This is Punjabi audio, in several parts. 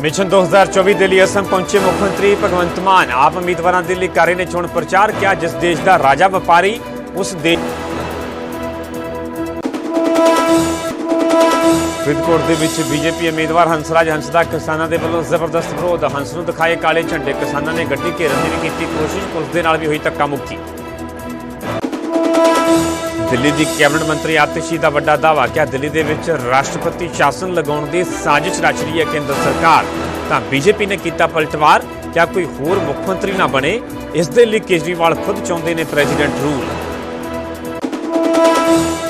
ਮਿਸ਼ਨ 2024 ਦੇ ਲਈ ਅਸਮ ਪਹੁੰਚੇ ਮੁੱਖ ਮੰਤਰੀ ਭਗਵੰਤ ਮਾਨ। ਆਪ ਉਮੀਦਵਾਰਾਂ ਦੇ ਲਈ ਕਰ ਰਹੇ ਨੇ ਚੋਣ ਪ੍ਰਚਾਰ ਕਿਹਾ, ਜਿਸ ਦੇਸ਼ ਦਾ ਰਾਜਾ ਵਪਾਰੀ, ਉਸ ਦੇ ਫਰੀਦਕੋਟ ਦੇ ਵਿੱਚ ਬੀਜੇਪੀ ਉਮੀਦਵਾਰ ਹੰਸਰਾਜ ਹੰਸ ਦਾ ਕਿਸਾਨਾਂ ਦੇ ਵੱਲੋਂ ਜ਼ਬਰਦਸਤ ਵਿਰੋਧ। ਹੰਸ ਨੂੰ ਦਿਖਾਏ ਕਾਲੇ ਝੰਡੇ। ਕਿਸਾਨਾਂ ਨੇ ਗੱਡੀ ਘੇਰਨ ਦੀ ਵੀ ਕੀਤੀ ਕੋਸ਼ਿਸ਼। ਪੁਲਿਸ ਦੇ ਨਾਲ ਵੀ ਹੋਈ ਧੱਕਾ ਮੁੱਕੀ। ਦਿੱਲੀ ਦੀ ਕੈਬਨਿਟ ਮੰਤਰੀ ਆਤਿਸ਼ੀ ਦਾ ਵੱਡਾ ਦਾਅਵਾ, ਕਿਹਾ ਦਿੱਲੀ ਦੇ ਵਿੱਚ ਰਾਸ਼ਟਰਪਤੀ ਸ਼ਾਸਨ ਲਗਾਉਣ ਦੀ ਸਾਜ਼ਿਸ਼ ਰਚ ਰਹੀ ਹੈ ਕੇਂਦਰ ਸਰਕਾਰ। ਤਾਂ ਬੀਜੇਪੀ ਨੇ ਕੀਤਾ ਪਲਟਵਾਰ ਕਿਆ ਕੋਈ ਹੋਰ ਮੁੱਖ ਮੰਤਰੀ ਨਾ ਬਣੇ, ਇਸ ਦੇ ਲਈ ਕੇਜਰੀਵਾਲ ਖੁਦ ਚਾਹੁੰਦੇ ਨੇ ਪ੍ਰੈਜ਼ੀਡੈਂਟ ਰੂਲ।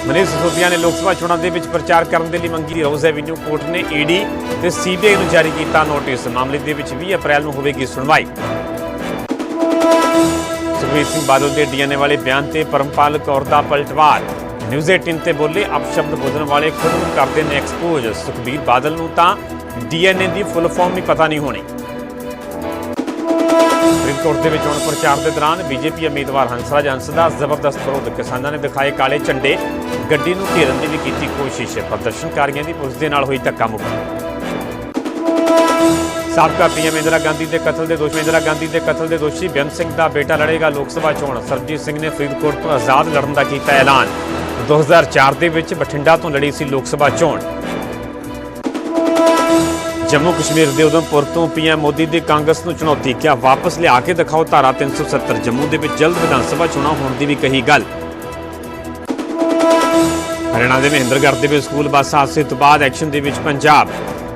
ਮਨੀਸ਼ ਸਿਸੋਦੀਆ ਨੇ ਲੋਕ ਸਭਾ ਚੋਣਾਂ ਦੇ ਵਿੱਚ ਪ੍ਰਚਾਰ ਕਰਨ ਦੇ ਲਈ ਮੰਗੀ ਰੋਜ਼ ਐਵਨਿਊ ਕੋਰਟ ਨੇ ਈਡੀ ਤੇ ਸੀਬੀਆਈ ਨੂੰ ਜਾਰੀ ਕੀਤਾ ਨੋਟਿਸ। ਮਾਮਲੇ ਦੇ ਵਿੱਚ 20 ਅਪ੍ਰੈਲ ਨੂੰ ਹੋਵੇਗੀ ਸੁਣਵਾਈ। ਸੁਖਬੀਰ ਸਿੰਘ ਬਾਦਲ ਦੇ ਡੀਐਨਏ ਵਾਲੇ ਬਿਆਨ ਤੇ ਪਰਮਪਾਲ ਕੌਰ ਦਾ ਪਲਟਵਾਰ। ਨਿਊਜ਼ 18 ਤੇ ਬੋਲੇ ਅਪਸ਼ਬਦ ਬੋਲਣ ਵਾਲੇ ਖੁਦ ਨੂੰ ਕਰਦੇ ਨੇ ਐਕਸਪੋਜ਼ ਸੁਖਬੀਰ ਬਾਦਲ ਨੂੰ ਤਾਂ ਡੀਐਨਏ ਦੀ ਫੁੱਲ ਫਾਰਮ ਵੀ ਪਤਾ ਨਹੀਂ ਹੋਣੀ। ਫਰੀਦਕੋਟ ਦੇ ਵਿੱਚ ਚੋਣ ਪ੍ਰਚਾਰ ਦੇ ਦੌਰਾਨ ਬੀਜੇਪੀ ਉਮੀਦਵਾਰ ਹੰਸਰਾਜ ਹੰਸ ਦਾ ਜ਼ਬਰਦਸਤ ਵਿਰੋਧ ਕਿਸਾਨਾਂ ਨੇ ਦਿਖਾਏ ਕਾਲੇ ਝੰਡੇ। ਗੱਡੀ ਨੂੰ ਘੇਰਨ ਦੀ ਵੀ ਕੀਤੀ ਕੋਸ਼ਿਸ਼। ਪ੍ਰਦਰਸ਼ਨਕਾਰੀਆਂ ਦੀ ਪੁਲਿਸ ਦੇ ਨਾਲ ਹੋਈ ਧੱਕਾ ਮੁੱਕੀ ਸਾਬਕਾ ਪੀਐਮ ਇੰਦਰਾ ਗਾਂਧੀ ਦੇ ਕਤਲ ਦੇ ਦੋਸ਼ੀ, ਇੰਦਰਾ ਗਾਂਧੀ ਦੇ ਕਤਲ ਦੇ ਦੋਸ਼ੀ ਬੇਅੰਤ ਸਿੰਘ ਦਾ ਬੇਟਾ ਲੜੇਗਾ ਲੋਕ ਸਭਾ ਚੋਣ। ਸਰਬਜੀਤ ਸਿੰਘ ਨੇ ਫਰੀਦਕੋਟ ਤੋਂ ਆਜ਼ਾਦ ਲੜਨ ਦਾ ਕੀਤਾ ਐਲਾਨ। 2004 ਦੇ ਵਿੱਚ ਬਠਿੰਡਾ ਤੋਂ ਲੜੀ ਸੀ ਲੋਕ ਸਭਾ ਚੋਣ। ਜੰਮੂ ਕਸ਼ਮੀਰ ਦੇ ਉਧਮਪੁਰ ਤੋਂ ਪੀਐਮ ਮੋਦੀ ਦੀ ਕਾਂਗਰਸ ਨੂੰ ਚੁਣੌਤੀ ਕਿਹਾ ਵਾਪਸ ਲਿਆ ਕੇ ਦਿਖਾਓ ਧਾਰਾ 370 ਜੰਮੂ ਦੇ ਵਿੱਚ ਜਲਦ ਵਿਧਾਨ ਸਭਾ ਚੋਣਾਂ ਹੋਣ ਦੀ ਵੀ ਕਹੀ ਗੱਲ। ਹਰਿਆਣਾ ਦੇ ਮਹਿੰਦਰਗੜ੍ਹ ਦੇ ਵਿੱਚ ਸਕੂਲ ਬੱਸ ਹਾਦਸੇ ਤੋਂ ਬਾਅਦ ਐਕਸ਼ਨ ਦੇ ਵਿੱਚ ਪੰਜਾਬ।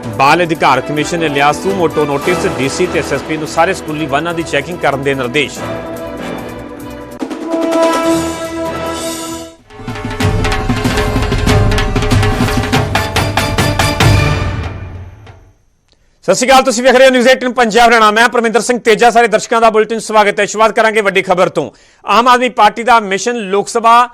ਬਾਲ ਅਧਿਕਾਰ ਕਮਿਸ਼ਨ ਨੇ ਲਿਆ ਸੂ ਮੋਟੋ ਨੋਟਿਸ, ਡੀਸੀ ਤੇ ਐਸਐਸਪੀ ਨੂੰ ਸਾਰੇ ਸਕੂਲੀ ਵਾਹਨਾਂ ਦੀ ਚੈਕਿੰਗ ਕਰਨ ਦੇ ਨਿਰਦੇਸ਼। ਸਤਿ ਸ਼੍ਰੀ ਅਕਾਲ, ਤੁਸੀਂ ਵੇਖ ਰਹੇ ਹੋ ਨਿਊਜ਼ 18 ਪੰਜਾਬ। ਹਰਿਆਣਾ ਮੈਂ ਪਰਮਿੰਦਰ ਸਿੰਘ ਤੇਜਾ। ਸਾਰੇ ਦਰਸ਼ਕਾਂ ਦਾ ਬੁਲੇਟਿਨ ਸਵਾਗਤ ਹੈ। ਸ਼ੁਰੂਆਤ ਕਰਾਂਗੇ ਵੱਡੀ ਖਬਰ ਤੋਂ। ਆਮ ਆਦਮੀ ਪਾਰਟੀ ਦਾ ਮਿਸ਼ਨ ਲੋਕ ਸਭਾ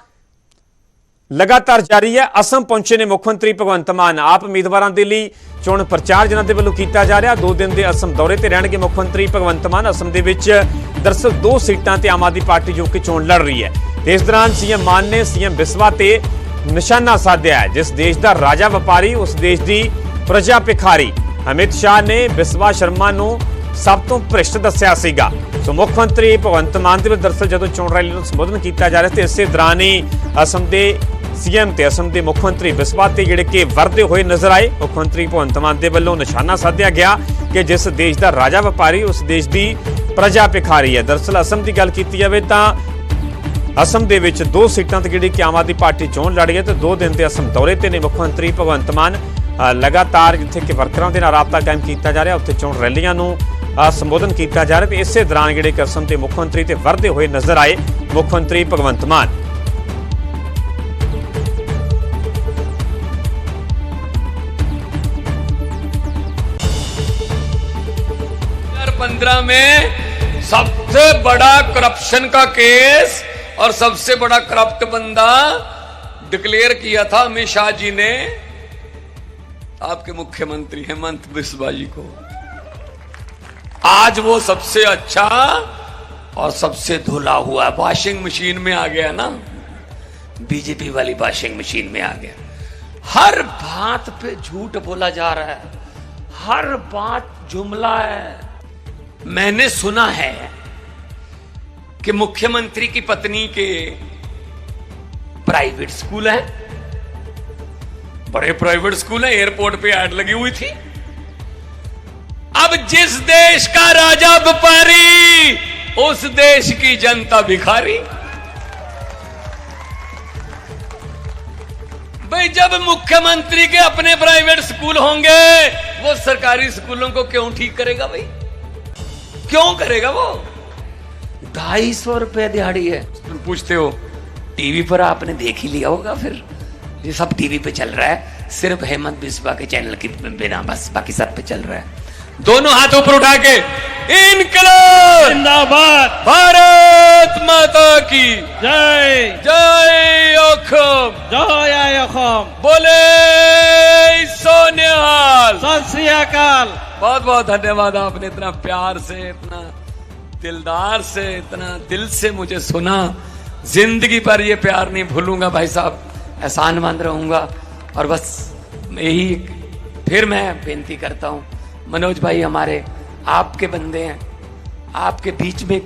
ਲਗਾਤਾਰ ਜਾਰੀ ਹੈ। ਅਸਮ ਪਹੁੰਚੇ ਨੇ ਮੁੱਖ ਮੰਤਰੀ ਭਗਵੰਤ ਮਾਨ। ਆਪ ਉਮੀਦਵਾਰਾਂ ਦੇ ਲਈ ਚੋਣ ਪ੍ਰਚਾਰ ਜਿਨ੍ਹਾਂ ਦੇ ਵੱਲੋਂ ਕੀਤਾ ਜਾ ਰਿਹਾ, ਦੋ ਦਿਨ ਦੇ ਅਸਮ ਦੌਰੇ ਤੇ ਰਹਿਣਗੇ ਮੁੱਖ ਮੰਤਰੀ ਭਗਵੰਤ ਮਾਨ। ਅਸਮ ਦੇ ਵਿੱਚ ਦਰਸਲ ਦੋ ਸੀਟਾਂ ਤੇ ਆਮ ਆਦਮੀ ਪਾਰਟੀ ਜੋ ਕਿ ਚੋਣ ਲੜ ਰਹੀ ਹੈ। ਇਸ ਦੌਰਾਨ ਸੀਐਮ ਮਾਨ ਨੇ ਸੀਐਮ ਬਿਸਵਾ ਤੇ ਨਿਸ਼ਾਨਾ ਸਾਧਿਆ ਜਿਸ ਦੇਸ਼ ਦਾ ਰਾਜਾ ਵਪਾਰੀ, ਉਸ ਦੇਸ਼ ਦੀ ਪ੍ਰਜਾ ਭਿਖਾਰੀ। ਅਮਿਤ ਸ਼ਾਹ ਨੇ ਬਿਸਵਾ ਸ਼ਰਮਾ ਨੂੰ ਸਭ ਤੋਂ ਭ੍ਰਿਸ਼ਟ ਦੱਸਿਆ ਸੀਗਾ। ਸੋ ਮੁੱਖ ਮੰਤਰੀ ਭਗਵੰਤ ਮਾਨ ਦੇ ਦਰਸਲ ਜਦੋਂ ਚੋਣ ਰੈਲੀ ਨੂੰ ਸੰਬੋਧਨ ਕੀਤਾ ਜਾ ਰਿਹਾ ਤੇ ਇਸੇ ਦੌਰਾਨ ਹੀ ਅਸਮ ਦੇ ਸੀਐਮ ਤੇ ਅਸਮ ਦੇ ਮੁੱਖ ਮੰਤਰੀ ਬਿਸਵਾ ਤੇ ਜਿਹੜੇ ਕਿ ਵਰਦੇ ਹੋਏ ਨਜ਼ਰ ਆਏ। ਮੁੱਖ ਮੰਤਰੀ ਭਗਵੰਤ ਮਾਨ ਦੇ ਵੱਲੋਂ ਨਿਸ਼ਾਨਾ ਸਾਧਿਆ ਗਿਆ ਕਿ ਜਿਸ ਦੇਸ਼ ਦਾ ਰਾਜਾ ਵਪਾਰੀ, ਉਸ ਦੇਸ਼ ਦੀ ਪ੍ਰਜਾ ਭਿਖਾਰੀ ਹੈ। ਦਰਸਲ ਅਸਮ ਦੀ ਗੱਲ ਕੀਤੀ ਜਾਵੇ ਤਾਂ ਅਸਮ ਦੇ ਵਿੱਚ ਦੋ ਸੀਟਾਂ ਤੇ ਜਿਹੜੀ ਕਿ ਆਮ ਆਦਮੀ ਪਾਰਟੀ ਚੋਣ ਲੜ ਰਹੀ ਹੈ ਤੇ ਦੋ ਦਿਨ ਦੇ ਅਸਮ ਦੌਰੇ ਤੇ ਨੇ ਮੁੱਖ ਮੰਤਰੀ ਭਗਵੰਤ ਮਾਨ। ਲਗਾਤਾਰ ਜਿੱਥੇ ਕਿ ਵਰਕਰਾਂ ਦੇ ਨਾਲ ਰਾਬਤਾ ਕਾਇਮ ਕੀਤਾ ਜਾ ਰਿਹਾ, ਉੱਥੇ ਚੋਣ ਰੈਲੀਆਂ ਨੂੰ ਸੰਬੋਧਨ ਕੀਤਾ ਜਾ ਰਿਹਾ ਤੇ ਇਸੇ ਦੌਰਾਨ ਜਿਹੜੇ ਕਿ ਅਸਮ ਦੇ ਮੁੱਖ ਮੰਤਰੀ ਤੇ ਵਰਦੇ ਹੋਏ ਨਜ਼ਰ ਆਏ। ਮੁੱਖ ਮੰਤਰੀ ਭਗਵੰਤ ਮਾਨ 2015 में सबसे बड़ा करप्शन का केस और सबसे बड़ा करप्ट बंदा डिक्लेयर किया था अमित शाह जी ने। आपके मुख्यमंत्री हेमंत बिस्वा जी को। आज वो सबसे अच्छा और सबसे धुला हुआ वॉशिंग मशीन में आ गया ना। बीजेपी वाली वॉशिंग मशीन में आ गया। हर बात पे झूठ बोला जा रहा है। हर बात जुमला है। मैंने सुना है कि मुख्यमंत्री की पत्नी के प्राइवेट स्कूल है। बड़े प्राइवेट स्कूल है, एयरपोर्ट पे ऐड लगी हुई थी। अब जिस देश का राजा व्यापारी, उस देश की जनता भिखारी। भाई, जब मुख्यमंत्री के अपने प्राइवेट स्कूल होंगे, वो सरकारी स्कूलों को क्यों ठीक करेगा भाई? क्यों करेगा वो? ढाई सौ रुपए दिहाड़ी है। तुम पूछते हो टीवी पर आपने देख ही लिया होगा फिर। ये सब टीवी पे चल रहा है सिर्फ़ हेमंत बिस्वा के चैनल के बिना बस बाकी सब पे चल रहा है। दोनों हाथ ऊपर उठा के इनकलाब! जिंदाबाद! भारत माता की। जय! जय अखम। जय आय अखम। बोले अकाल। बहुत बहुत धन्यवाद आपने इतना प्यार से, इतना दिलदार से, इतना दिल से मुझे सुना। ज़िंदगी पर ये प्यार नहीं भूलूँगा भाई साहब एहसानमंद रहूँगा। और बस यही फिर मैं बेनती करता हूँ, मनोज भाई हमारे, आपके बंदे हैं। आपके बीच में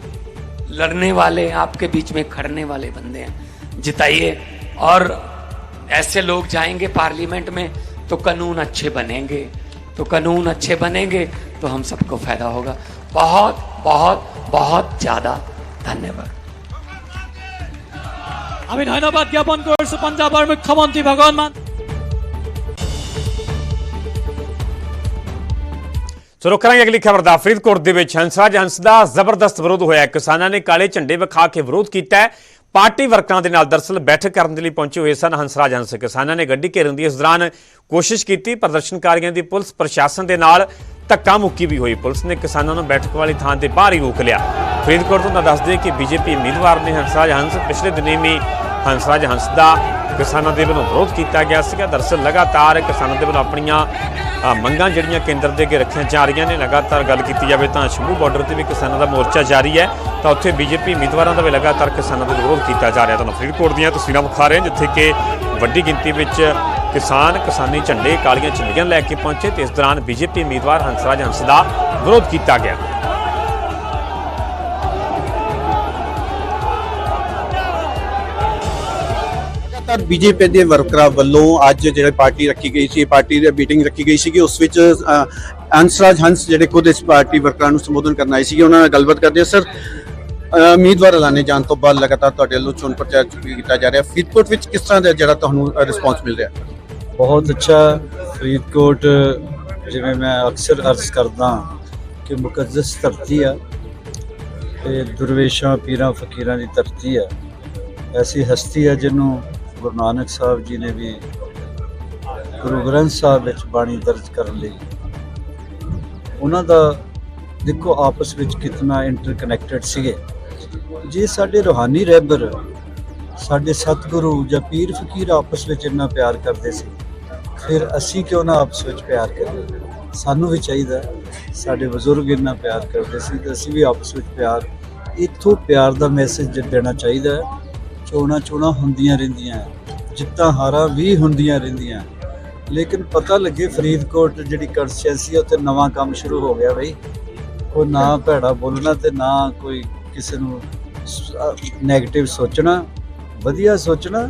लड़ने वाले, आपके बीच में खड़ने वाले बंदे हैं। जिताइए। और ऐसे लोग जाएँगे पार्लियामेंट में तो कानून अच्छे बनेंगे। तो कानून अच्छे बनेंगे तो हम सबको फायदा होगा बहुत बहुत बहुत ज़्यादा धन्यवाद আমি ধন্যবাদ জ্ঞাপন কৰিছো পঞ্জাৱৰ মুখ্যমন্ত্ৰী ভগৱান মান ਸੋ ਰੁਕ ਕਰਾਂਗੇ ਅਗਲੀ ਖਬਰ ਦਾ ਫਰੀਦਕੋਟ ਦੇ ਵਿੱਚ ਹੰਸਰਾਜ ਹੰਸ ਦਾ ਜ਼ਬਰਦਸਤ ਵਿਰੋਧ ਹੋਇਆ ਹੈ। ਕਿਸਾਨਾਂ ਨੇ ਕਾਲੇ ਝੰਡੇ ਵਿਖਾ ਕੇ ਵਿਰੋਧ ਕੀਤਾ ਹੈ ਪਾਰਟੀ ਵਰਕਰਾਂ ਦੇ ਨਾਲ ਦਰਸਲ ਬੈਠਕ ਕਰਨ ਦੇ ਲਈ ਪਹੁੰਚੇ ਹੋਏ ਸਨ ਹੰਸਰਾਜ ਹੰਸ ਕਿਸਾਨਾਂ ਨੇ ਗੱਡੀ ਘੇਰਨ ਦੀ ਇਸ ਦੌਰਾਨ ਕੋਸ਼ਿਸ਼ ਕੀਤੀ, ਪ੍ਰਦਰਸ਼ਨਕਾਰੀਆਂ ਦੀ ਪੁਲਿਸ, ਪ੍ਰਸ਼ਾਸਨ ਦੇ ਨਾਲ ਧੱਕਾ ਮੁੱਕੀ ਵੀ ਹੋਈ। ਪੁਲਿਸ ਨੇ ਕਿਸਾਨਾਂ ਨੂੰ ਬੈਠਕ ਵਾਲੀ ਥਾਂ ਤੇ ਬਾਹਰ ਹੀ ਰੋਕ ਲਿਆ। ਫਰੀਦਕੋਟ ਤੋਂ ਤਾਂ ਦੱਸਦੇ ਕਿ ਬੀਜੇਪੀ ਉਮੀਦਵਾਰ ਨੇ ਹੰਸਰਾਜ ਹੰਸ ਪਿਛਲੇ ਦਿਨੀ ਵੀ ਹੰਸਰਾਜ ਹੰਸ ਦਾ ਕਿਸਾਨਾਂ ਦੇ ਵੱਲੋਂ ਵਿਰੋਧ ਕੀਤਾ ਗਿਆ ਸੀਗਾ। ਦਰਸਲ ਲਗਾਤਾਰ ਕਿਸਾਨਾਂ ਦੇ ਵੱਲੋਂ ਆਪਣੀਆਂ ਮੰਗਾਂ ਜਿਹੜੀਆਂ ਕੇਂਦਰ ਦੇ ਅੱਗੇ ਰੱਖੀਆਂ ਜਾ ਰਹੀਆਂ ਨੇ, ਲਗਾਤਾਰ ਗੱਲ ਕੀਤੀ ਜਾਵੇ ਤਾਂ ਸ਼ੰਭੂ ਬਾਰਡਰ ਤੇ ਵੀ ਕਿਸਾਨਾਂ ਦਾ ਮੋਰਚਾ ਜਾਰੀ ਹੈ। ਤਾਂ ਉੱਥੇ ਬੀਜੇਪੀ ਉਮੀਦਵਾਰਾਂ ਦਾ ਵੀ ਲਗਾਤਾਰ ਕਿਸਾਨਾਂ ਦੇ ਵਿਰੋਧ ਕੀਤਾ ਜਾ ਰਿਹਾ। ਤੁਹਾਨੂੰ ਫਰੀਦਕੋਟ ਦੀਆਂ ਤਸਵੀਰਾਂ ਵਿਖਾ ਰਹੇ ਹਾਂ, ਜਿੱਥੇ ਕਿ ਵੱਡੀ ਗਿਣਤੀ ਵਿੱਚ ਕਿਸਾਨ, ਕਿਸਾਨੀ ਝੰਡੇ ਕਾਲੀਆਂ ਝੰਡੀਆਂ ਲੈ ਕੇ ਪਹੁੰਚੇ ਤੇ ਇਸ ਦੌਰਾਨ ਬੀਜੇਪੀ ਉਮੀਦਵਾਰ ਹੰਸਰਾਜ ਹੰਸ ਦਾ ਵਿਰੋਧ ਕੀਤਾ ਗਿਆ। ਲਗਾਤਾਰ ਬੀਜੇਪੀ ਦੇ ਵਰਕਰਾਂ ਵੱਲੋਂ ਅੱਜ ਜਿਹੜੇ ਪਾਰਟੀ ਰੱਖੀ ਗਈ ਸੀ ਪਾਰਟੀ ਦੀ ਮੀਟਿੰਗ ਰੱਖੀ ਗਈ ਸੀਗੀ ਉਸ ਵਿੱਚ ਅ, ਹੰਸਰਾਜ ਹੰਸ ਜਿਹੜੇ ਖੁਦ ਇਸ ਪਾਰਟੀ ਵਰਕਰਾਂ ਨੂੰ ਸੰਬੋਧਨ ਕਰਨ ਆਏ ਸੀਗੇ ਉਹਨਾਂ ਨਾਲ ਗੱਲਬਾਤ ਕਰਦੇ ਆ ਸਰ ਉਮੀਦਵਾਰ ਐਲਾਨੇ ਜਾਣ ਤੋਂ ਬਾਅਦ ਲਗਾਤਾਰ ਤੁਹਾਡੇ ਵੱਲੋਂ ਚੋਣ ਪ੍ਰਚਾਰ ਕੀਤਾ ਜਾ ਰਿਹਾ। ਫਰੀਦਕੋਟ ਵਿੱਚ ਕਿਸ ਤਰ੍ਹਾਂ ਦਾ ਜਿਹੜਾ ਤੁਹਾਨੂੰ ਰਿਸਪੌਂਸ ਮਿਲ ਰਿਹਾ? ਬਹੁਤ ਅੱਛਾ। ਫਰੀਦਕੋਟ ਜਿਵੇਂ ਮੈਂ ਅਕਸਰ ਅਰਜ਼ ਕਰਦਾ ਕਿ ਮੁਕੱਦਸ ਧਰਤੀ ਆ ਤੇ ਦੁਰਵੇਸ਼ਾਂ ਪੀਰਾਂ ਫਕੀਰਾਂ ਦੀ ਧਰਤੀ ਆ। ਐਸੀ ਹਸਤੀ ਆ ਜਿਹਨੂੰ ਗੁਰੂ ਨਾਨਕ ਸਾਹਿਬ ਜੀ ਨੇ ਵੀ ਗੁਰੂ ਗ੍ਰੰਥ ਸਾਹਿਬ ਵਿੱਚ ਬਾਣੀ ਦਰਜ ਕਰਨ ਲਈ। ਉਹਨਾਂ ਦਾ ਦੇਖੋ ਆਪਸ ਵਿੱਚ ਕਿੰਨਾ ਇੰਟਰਕਨੈਕਟਡ ਸੀਗੇ। ਜੇ ਸਾਡੇ ਰੂਹਾਨੀ ਰਹਿਬਰ ਸਾਡੇ ਸਤਿਗੁਰੂ ਜਾਂ ਪੀਰ ਫਕੀਰ ਆਪਸ ਵਿੱਚ ਇੰਨਾ ਪਿਆਰ ਕਰਦੇ ਸੀ, ਫਿਰ ਅਸੀਂ ਕਿਉਂ ਨਾ ਆਪਸ ਵਿੱਚ ਪਿਆਰ ਕਰੀਏ? ਸਾਨੂੰ ਵੀ ਚਾਹੀਦਾ ਸਾਡੇ ਬਜ਼ੁਰਗ ਇੰਨਾ ਪਿਆਰ ਕਰਦੇ ਸੀ ਤੇ ਅਸੀਂ ਵੀ ਆਪਸ ਵਿੱਚ ਪਿਆਰ, ਇੱਥੋਂ ਪਿਆਰ ਦਾ ਮੈਸੇਜ ਦੇਣਾ ਚਾਹੀਦਾ ਹੈ। ਚੋਣਾ ਚੋਣਾ ਹੁੰਦੀਆਂ ਰਹਿੰਦੀਆਂ, ਜਿੱਤਾਂ ਹਾਰਾਂ ਵੀ ਹੁੰਦੀਆਂ ਰਹਿੰਦੀਆਂ। ਲੇਕਿਨ ਪਤਾ ਲੱਗੇ ਫਰੀਦਕੋਟ ਜਿਹੜੀ ਕਨਸਟੀਚੁਐਂਸੀ ਉੱਤੇ ਨਵਾਂ ਕੰਮ ਸ਼ੁਰੂ ਹੋ ਗਿਆ ਬਈ। ਉਹ ਨਾ ਭੈੜਾ ਬੋਲਣਾ ਤੇ ਨਾ ਕੋਈ ਕਿਸੇ ਨੂੰ ਨੈਗੇਟਿਵ ਸੋਚਣਾ, ਵਧੀਆ ਸੋਚਣਾ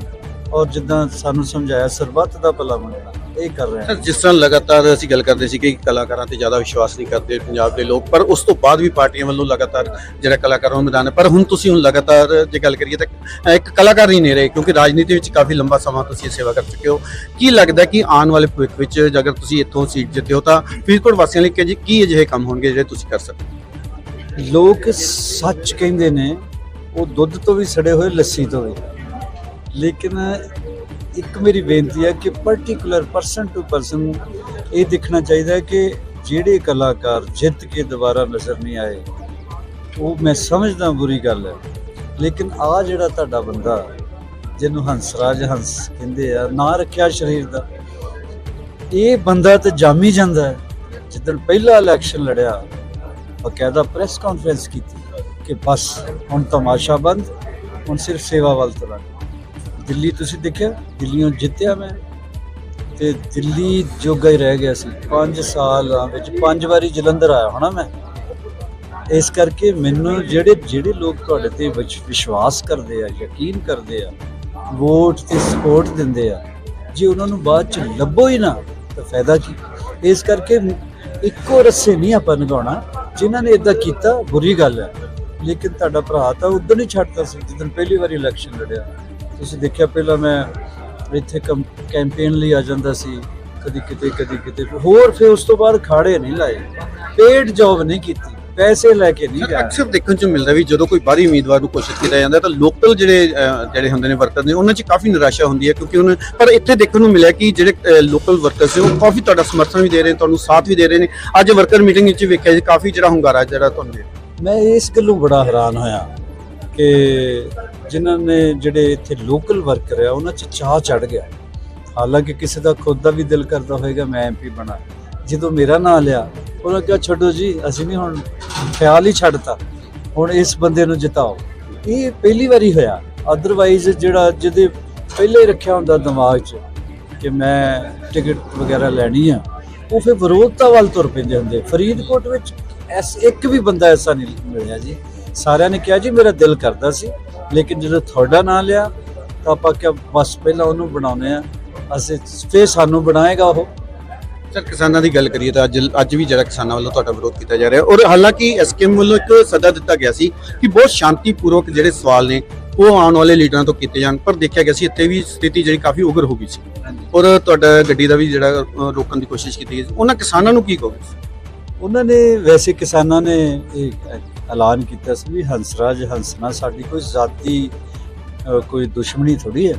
ਔਰ ਜਿੱਦਾਂ ਸਾਨੂੰ ਸਮਝਾਇਆ ਸਰਬੱਤ ਦਾ ਭਲਾ ਮੰਗਣਾ ਇਹ ਕਰ ਰਹੇ ਹਾਂ। ਜਿਸ ਤਰ੍ਹਾਂ ਲਗਾਤਾਰ ਅਸੀਂ ਗੱਲ ਕਰਦੇ ਸੀ ਕਿ ਕਲਾਕਾਰਾਂ ਤੇ ਜ਼ਿਆਦਾ ਵਿਸ਼ਵਾਸ ਨਹੀਂ ਕਰਦੇ ਪੰਜਾਬ ਦੇ ਲੋਕ ਪਰ ਉਸ ਤੋਂ ਬਾਅਦ ਵੀ ਪਾਰਟੀਆਂ ਵੱਲੋਂ ਲਗਾਤਾਰ ਜਿਹੜਾ ਕਲਾਕਾਰਾਂ ਨੂੰ ਮੈਦਾਨ ਹੈ ਪਰ ਹੁਣ ਤੁਸੀਂ ਹੁਣ ਲਗਾਤਾਰ ਜੇ ਗੱਲ ਕਰੀਏ ਤਾਂ ਇੱਕ ਕਲਾਕਾਰ ਹੀ ਨਹੀਂ ਰਹੇ ਕਿਉਂਕਿ ਰਾਜਨੀਤੀ ਵਿੱਚ ਕਾਫੀ ਲੰਬਾ ਸਮਾਂ ਤੁਸੀਂ ਸੇਵਾ ਕਰ ਚੁੱਕੇ ਹੋ। ਕੀ ਲੱਗਦਾ ਕਿ ਆਉਣ ਵਾਲੇ ਭਵਿੱਖ ਵਿੱਚ ਜੇਕਰ ਤੁਸੀਂ ਇੱਥੋਂ ਸੀਟ ਜਿੱਤੇ ਹੋ ਤਾਂ ਫਰੀਦਕੋਟ ਵਾਸੀਆਂ ਲਈ ਕੀ ਜੀ- ਕੀ ਅਜਿਹੇ ਕੰਮ ਹੋਣਗੇ ਜਿਹੜੇ ਤੁਸੀਂ ਕਰ ਸਕਦੇ ਲੋਕ ਸੱਚ ਕਹਿੰਦੇ ਨੇ ਉਹ ਦੁੱਧ ਤੋਂ ਵੀ ਸੜੇ ਹੋਏ ਲੱਸੀ ਤੋਂ ਵੀ। ਲੇਕਿਨ ਇੱਕ ਮੇਰੀ ਬੇਨਤੀ ਹੈ ਕਿ ਪਾਰਟਿਕੂਲਰ ਪਰਸਨ ਟੂ ਪਰਸਨ ਇਹ ਦੇਖਣਾ ਚਾਹੀਦਾ ਹੈ ਕਿ ਜਿਹੜੇ ਕਲਾਕਾਰ ਜਿੱਤ ਕੇ ਦੁਬਾਰਾ ਨਜ਼ਰ ਨਹੀਂ ਆਏ, ਉਹ ਮੈਂ ਸਮਝਦਾ ਬੁਰੀ ਗੱਲ ਹੈ। ਲੇਕਿਨ ਆ ਜਿਹੜਾ ਤੁਹਾਡਾ ਬੰਦਾ, ਜਿਹਨੂੰ ਹੰਸਰਾਜ ਹੰਸ ਕਹਿੰਦੇ ਆ, ਨਾਂ ਰੱਖਿਆ ਸਰੀਰ ਦਾ, ਇਹ ਬੰਦਾ ਤੇ ਜਾਮੀ ਜਾਂਦਾ ਹੈ। ਜਿੱਦਣ ਪਹਿਲਾ ਇਲੈਕਸ਼ਨ ਲੜਿਆ, ਬਕਾਇਦਾ ਪ੍ਰੈਸ ਕਾਨਫਰੰਸ ਕੀਤੀ ਕਿ ਬਸ ਹੁਣ ਤਮਾਸ਼ਾ ਬੰਦ, ਹੁਣ ਸਿਰਫ ਸੇਵਾ ਵੱਲ ਤੁਰਾਂਗੇ ਦਿੱਲੀ ਤੁਸੀਂ ਦੇਖਿਆ? ਦਿੱਲੀੋਂ ਜਿੱਤਿਆ ਮੈਂ। ਤੇ ਦਿੱਲੀ ਜੋਗਾ ਹੀ ਰਹਿ ਗਿਆ ਸੀ। 5 ਸਾਲਾਂ ਵਿੱਚ ਪੰਜ ਵਾਰੀ ਜਲੰਧਰ ਆਇਆ ਹੋਣਾ ਮੈਂ। ਇਸ ਕਰਕੇ ਮੈਨੂੰ ਜਿਹੜੇ ਜਿਹੜੇ ਲੋਕ ਤੁਹਾਡੇ ਤੇ ਵਿਸ਼- ਵਿਸ਼ਵਾਸ ਕਰਦੇ ਆ, ਯਕੀਨ ਕਰਦੇ ਆ, ਵੋਟ ਤੇ ਸਪੋਰਟ ਦਿੰਦੇ ਆ, ਜੇ ਉਹਨਾਂ ਨੂੰ ਬਾਅਦ ਚ ਲੱਭੋ ਹੀ ਨਾ, ਤਾਂ ਫਾਇਦਾ ਕੀ? ਇਸ ਕਰਕੇ ਇੱਕੋ ਰੱਸੇ ਨਹੀਂ ਆਪਾਂ ਨਿਭਾਉਣਾ ਜਿਨ੍ਹਾਂ ਨੇ ਇਦਾਂ ਕੀਤਾ, ਬੁਰੀ ਗੱਲ ਹੈ ਲੇਕਿਨ ਤੁਹਾਡਾ ਭਰਾ ਤਾਂ ਉਦੋਂ ਹੀ ਛੱਡਦਾ ਸੀ ਜਦੋਂ ਪਹਿਲੀ ਵਾਰੀ ਇਲੈਕਸ਼ਨ ਲੜਿਆ। ਤੁਸੀਂ ਦੇਖਿਆ ਪਹਿਲਾਂ ਮੈਂ ਇੱਥੇ ਕੈਂਪੇਨ ਲਈ ਆ ਜਾਂਦਾ ਸੀ ਕਦੀ ਕਿਤੇ ਕਦੀ ਕਿਤੇ ਹੋਰ ਫਿਰ ਉਸ ਤੋਂ ਬਾਅਦ ਖਾੜੇ ਨਹੀਂ ਲਾਏ ਪੇਡ ਜੌਬ ਨਹੀਂ ਕੀਤੀ ਪੈਸੇ ਲੈ ਕੇ ਨਹੀਂ ਗਿਆ ਅਕਸਰ ਦੇਖਣ ਚ ਮਿਲਦਾ ਵੀ ਜਦੋਂ ਕੋਈ ਬਾਹਰੀ ਉਮੀਦਵਾਰ ਨੂੰ ਕੋਸ਼ਿਸ਼ ਕੀਤਾ ਜਾਂਦਾ ਤਾਂ ਲੋਕਲ ਜਿਹੜੇ ਜਿਹੜੇ ਹੁੰਦੇ ਨੇ ਵਰਕਰ ਨੇ ਉਹਨਾਂ 'ਚ ਕਾਫੀ ਨਿਰਾਸ਼ਾ ਹੁੰਦੀ ਹੈ ਕਿਉਂਕਿ ਉਹਨਾਂ ਪਰ ਇੱਥੇ ਦੇਖਣ ਨੂੰ ਮਿਲਿਆ ਕਿ ਜਿਹੜੇ ਲੋਕਲ ਵਰਕਰਸ ਨੇ ਉਹ ਕਾਫੀ ਤੁਹਾਡਾ ਸਮਰਥਨ ਵੀ ਦੇ ਰਹੇ ਨੇ ਤੁਹਾਨੂੰ ਸਾਥ ਵੀ ਦੇ ਰਹੇ ਨੇ। ਅੱਜ ਵਰਕਰ ਮੀਟਿੰਗ ਵਿੱਚ ਵੇਖਿਆ ਜੀ ਕਾਫੀ ਜਿਹੜਾ ਹੁੰਗਾਰਾ ਜਿਹੜਾ ਤੁਹਾਨੂੰ ਮੈਂ ਇਸ ਗੱਲੋਂ ਬੜਾ ਹੈਰਾਨ ਹੋਇਆ ਕਿ ਜਿਨ੍ਹਾਂ ਨੇ ਜਿਹੜੇ ਇੱਥੇ ਲੋਕਲ ਵਰਕਰ ਆ ਉਹਨਾਂ 'ਚ ਚਾਹ ਚੜ ਗਿਆ। ਹਾਲਾਂਕਿ ਕਿਸੇ ਦਾ ਖੁਦ ਦਾ ਵੀ ਦਿਲ ਕਰਦਾ ਹੋਵੇਗਾ ਮੈਂ ਐਮਪੀ ਬਣਾ। ਜਦੋਂ ਮੇਰਾ ਨਾਂ ਲਿਆ, ਉਹਨਾਂ ਕਿਹਾ, ਛੱਡੋ ਜੀ, ਅਸੀਂ ਨਹੀਂ ਹੁਣ ਖਿਆਲ ਹੀ ਛੱਡਤਾ। ਹੁਣ ਇਸ ਬੰਦੇ ਨੂੰ ਜਿਤਾਓ। ਇਹ ਪਹਿਲੀ ਵਾਰੀ ਹੋਇਆ। ਅਦਰਵਾਈਜ਼ ਜਿਹੜਾ ਜਿਹਦੇ ਪਹਿਲੇ ਹੀ ਰੱਖਿਆ ਹੁੰਦਾ ਦਿਮਾਗ 'ਚ ਕਿ ਮੈਂ ਟਿਕਟ ਵਗੈਰਾ ਲੈਣੀ ਆ, ਉਹ ਫਿਰ ਵਿਰੋਧਤਾ ਵੱਲ ਤੁਰ ਪੈਂਦੇ ਹੁੰਦੇ। ਫਰੀਦਕੋਟ ਵਿੱਚ ਐਸ ਇੱਕ ਵੀ ਬੰਦਾ ਐਸਾ ਨਹੀਂ ਮਿਲਿਆ ਜੀ। ਸਾਰਿਆਂ ਨੇ ਕਿਹਾ, ਜੀ, ਮੇਰਾ ਦਿਲ ਕਰਦਾ ਸੀ। ਲੇਕਿਨ ਜਦੋਂ ਤੁਹਾਡਾ ਨਾਂ ਲਿਆ ਤਾਂ ਆਪਾਂ ਕਿਹਾ ਬਸ ਪਹਿਲਾਂ ਉਹਨੂੰ ਬਣਾਉਨੇ ਆ ਅਸੀਂ ਫੇਰ ਸਾਨੂੰ ਬਣਾਏਗਾ ਉਹ। ਸਰ ਕਿਸਾਨਾਂ ਦੀ ਗੱਲ ਕਰੀਏ ਤਾਂ ਅੱਜ ਅੱਜ ਵੀ ਜਿਹੜਾ ਕਿਸਾਨਾਂ ਵੱਲੋਂ ਤੁਹਾਡਾ ਵਿਰੋਧ ਕੀਤਾ ਜਾ ਰਿਹਾ। ਔਰ ਹਾਲਾਂਕਿ ਐਸਕੇਐਮ ਵੱਲੋਂ ਇੱਕ ਸੱਦਾ ਦਿੱਤਾ ਗਿਆ ਸੀ ਕਿ ਬਹੁਤ ਸ਼ਾਂਤੀਪੂਰਵਕ ਜਿਹੜੇ ਸਵਾਲ ਨੇ ਉਹ ਆਉਣ ਵਾਲੇ ਲੀਡਰਾਂ ਤੋਂ ਕੀਤੇ ਜਾਣ। ਪਰ ਦੇਖਿਆ ਗਿਆ ਸੀ ਇੱਥੇ ਵੀ ਸਥਿਤੀ ਜਿਹੜੀ ਕਾਫੀ ਉਗਰ ਹੋ ਗਈ ਸੀ। ਔਰ ਤੁਹਾਡਾ ਗੱਡੀ ਦਾ ਵੀ ਜਿਹੜਾ ਰੋਕਣ ਦੀ ਕੋਸ਼ਿਸ਼ ਕੀਤੀ ਗਈ ਉਹਨਾਂ ਕਿਸਾਨਾਂ ਨੂੰ ਕੀ ਕਹੋਗੇ? ਉਹਨਾਂ ਨੇ ਵੈਸੇ ਕਿਸਾਨਾਂ ਨੇ ਇਹ ਐਲਾਨ ਕੀਤਾ ਸੀ ਵੀ ਹੰਸਰਾਜ, ਹੰਸਨਾ ਸਾਡੀ ਕੋਈ ਜ਼ਾਤੀ ਕੋਈ ਦੁਸ਼ਮਣੀ ਥੋੜੀ ਹੈ,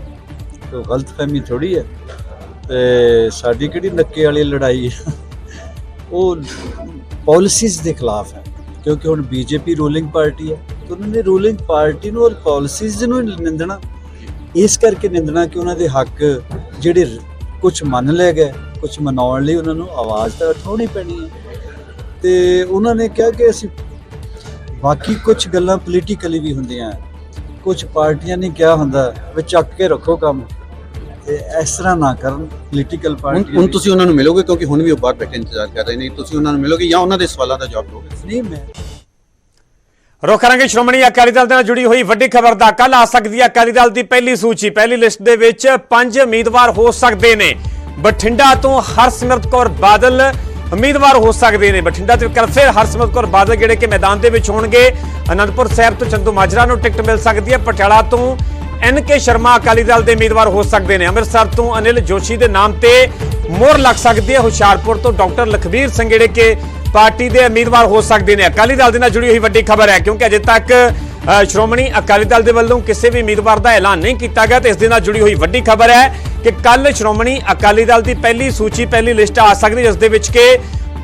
ਕੋਈ ਗਲਤਫਹਿਮੀ ਥੋੜੀ ਹੈ ਤੇ ਸਾਡੀ ਕਿਹੜੀ ਨੱਕੇ ਵਾਲੀ ਲੜਾਈ ਹੈ? ਉਹ ਪਾਲਿਸੀਜ਼ ਦੇ ਖਿਲਾਫ ਹੈ, ਕਿਉਂਕਿ ਹੁਣ ਬੀਜੇਪੀ ਰੂਲਿੰਗ ਪਾਰਟੀ ਹੈ, ਤੇ ਉਹਨਾਂ ਨੇ ਰੂਲਿੰਗ ਪਾਰਟੀ ਨੂੰ ਔਰ ਪਾਲਿਸੀਜ਼ ਨੂੰ ਨਿੰਦਣਾ। ਇਸ ਕਰਕੇ ਨਿੰਦਣਾ ਕਿ ਉਹਨਾਂ ਦੇ ਹੱਕ ਜਿਹੜੇ ਕੁਝ ਮੰਨ ਲਏ ਗਏ ਕੁਝ ਮਨਾਉਣ ਲਈ ਉਹਨਾਂ ਨੂੰ ਆਵਾਜ਼ ਤਾਂ ਉਠਾਉਣੀ ਪੈਣੀ ਹੈ। ਤੇ ਉਹਨਾਂ ਨੇ ਕਿਹਾ ਕਿ ਅਸੀਂ ਬਾਕੀ ਕੁਝ ਗੱਲਾਂ ਪੋਲੀਟੀਕਲੀ ਵੀ ਹੁੰਦੀਆਂ। ਕੁਝ ਪਾਰਟੀਆਂ ਨੇ ਕਿਹਾ ਹੁੰਦਾ ਵੀ ਚੱਕ ਕੇ ਰੱਖੋ ਕੰਮ। ਤੇ ਇਸ ਤਰ੍ਹਾਂ ਨਾ ਕਰਨ ਪੋਲੀਟੀਕਲ ਪਾਰਟੀ ਹੁਣ ਤੁਸੀਂ ਉਹਨਾਂ ਨੂੰ ਮਿਲੋਗੇ ਕਿਉਂਕਿ ਹੁਣ ਵੀ ਉਹ ਬਾਹਰ ਬੈਠੇ ਇੰਤਜ਼ਾਰ ਕਰ ਰਹੇ ਨੇ। ਤੁਸੀਂ ਉਹਨਾਂ ਨੂੰ ਮਿਲੋਗੇ ਜਾਂ ਉਹਨਾਂ ਦੇ ਸਵਾਲਾਂ ਦਾ ਜਵਾਬ ਦਿਓਗੇ? ਨਹੀਂ ਮੈਂ ਰੁਕ ਕਰਾਂਗੇ ਸ਼੍ਰੋਮਣੀ ਅਕਾਲੀ ਦਲ ਦੇ ਨਾਲ ਜੁੜੀ ਹੋਈ ਵੱਡੀ ਖਬਰ ਦਾ ਕੱਲ ਆ ਸਕਦੀ ਹੈ ਅਕਾਲੀ ਦਲ ਦੀ ਪਹਿਲੀ ਸੂਚੀ। ਪਹਿਲੀ ਲਿਸਟ ਦੇ ਵਿੱਚ ਪੰਜ ਉਮੀਦਵਾਰ ਹੋ ਸਕਦੇ ਨੇ। ਬਠਿੰਡਾ ਤੋਂ ਹਰਸਿਮਰਤ ਕੌਰ ਬਾਦਲ ਉਮੀਦਵਾਰ ਹੋ ਸਕਦੇ ਨੇ। ਬਠਿੰਡਾ ਤੋਂ ਇੱਕ ਫਿਰ ਹਰਸਿਮਰਤ ਕੌਰ ਬਾਦਲ ਜਿਹੜੇ ਕਿ ਮੈਦਾਨ ਦੇ ਵਿੱਚ ਹੋਣਗੇ। ਅਨੰਦਪੁਰ ਸਾਹਿਬ ਤੋਂ ਚੰਦੂ ਮਾਜਰਾ ਨੂੰ ਟਿਕਟ ਮਿਲ ਸਕਦੀ ਹੈ। ਪਟਿਆਲਾ ਤੋਂ ਐਨ ਕੇ ਸ਼ਰਮਾ ਅਕਾਲੀ ਦਲ ਦੇ ਉਮੀਦਵਾਰ ਹੋ ਸਕਦੇ ਨੇ। ਅੰਮ੍ਰਿਤਸਰ ਤੋਂ ਅਨਿਲ ਜੋਸ਼ੀ ਦੇ ਨਾਮ ਤੇ ਮੋਹਰ ਲੱਗ ਸਕਦੀ ਹੈ। ਹੁਸ਼ਿਆਰਪੁਰ ਤੋਂ ਡਾਕਟਰ ਲਖਬੀਰ ਸਿੰਘ ਜਿਹੜੇ ਕਿ ਪਾਰਟੀ ਦੇ ਉਮੀਦਵਾਰ ਹੋ ਸਕਦੇ ਨੇ। ਅਕਾਲੀ ਦਲ ਦੇ ਨਾਲ ਜੁੜੀ ਹੋਈ ਵੱਡੀ ਖਬਰ ਹੈ ਕਿਉਂਕਿ ਅਜੇ ਤੱਕ ਅ, ਸ਼੍ਰੋਮਣੀ ਅਕਾਲੀ ਦਲ ਦੇ ਵੱਲੋਂ ਕਿਸੇ ਵੀ ਉਮੀਦਵਾਰ ਦਾ ਐਲਾਨ ਨਹੀਂ ਕੀਤਾ ਗਿਆ ਤੇ ਇਸ ਦੇ ਨਾਲ ਜੁੜੀ ਹੋਈ ਵੱਡੀ ਖਬਰ ਹੈ। ਕਿ ਕੱਲ ਸ਼੍ਰੋਮਣੀ ਅਕਾਲੀ ਦਲ ਦੀ ਪਹਿਲੀ ਸੂਚੀ, ਪਹਿਲੀ ਲਿਸਟ ਆ ਸਕਦੀ ਜਿਸ ਦੇ ਵਿੱਚ ਕਿ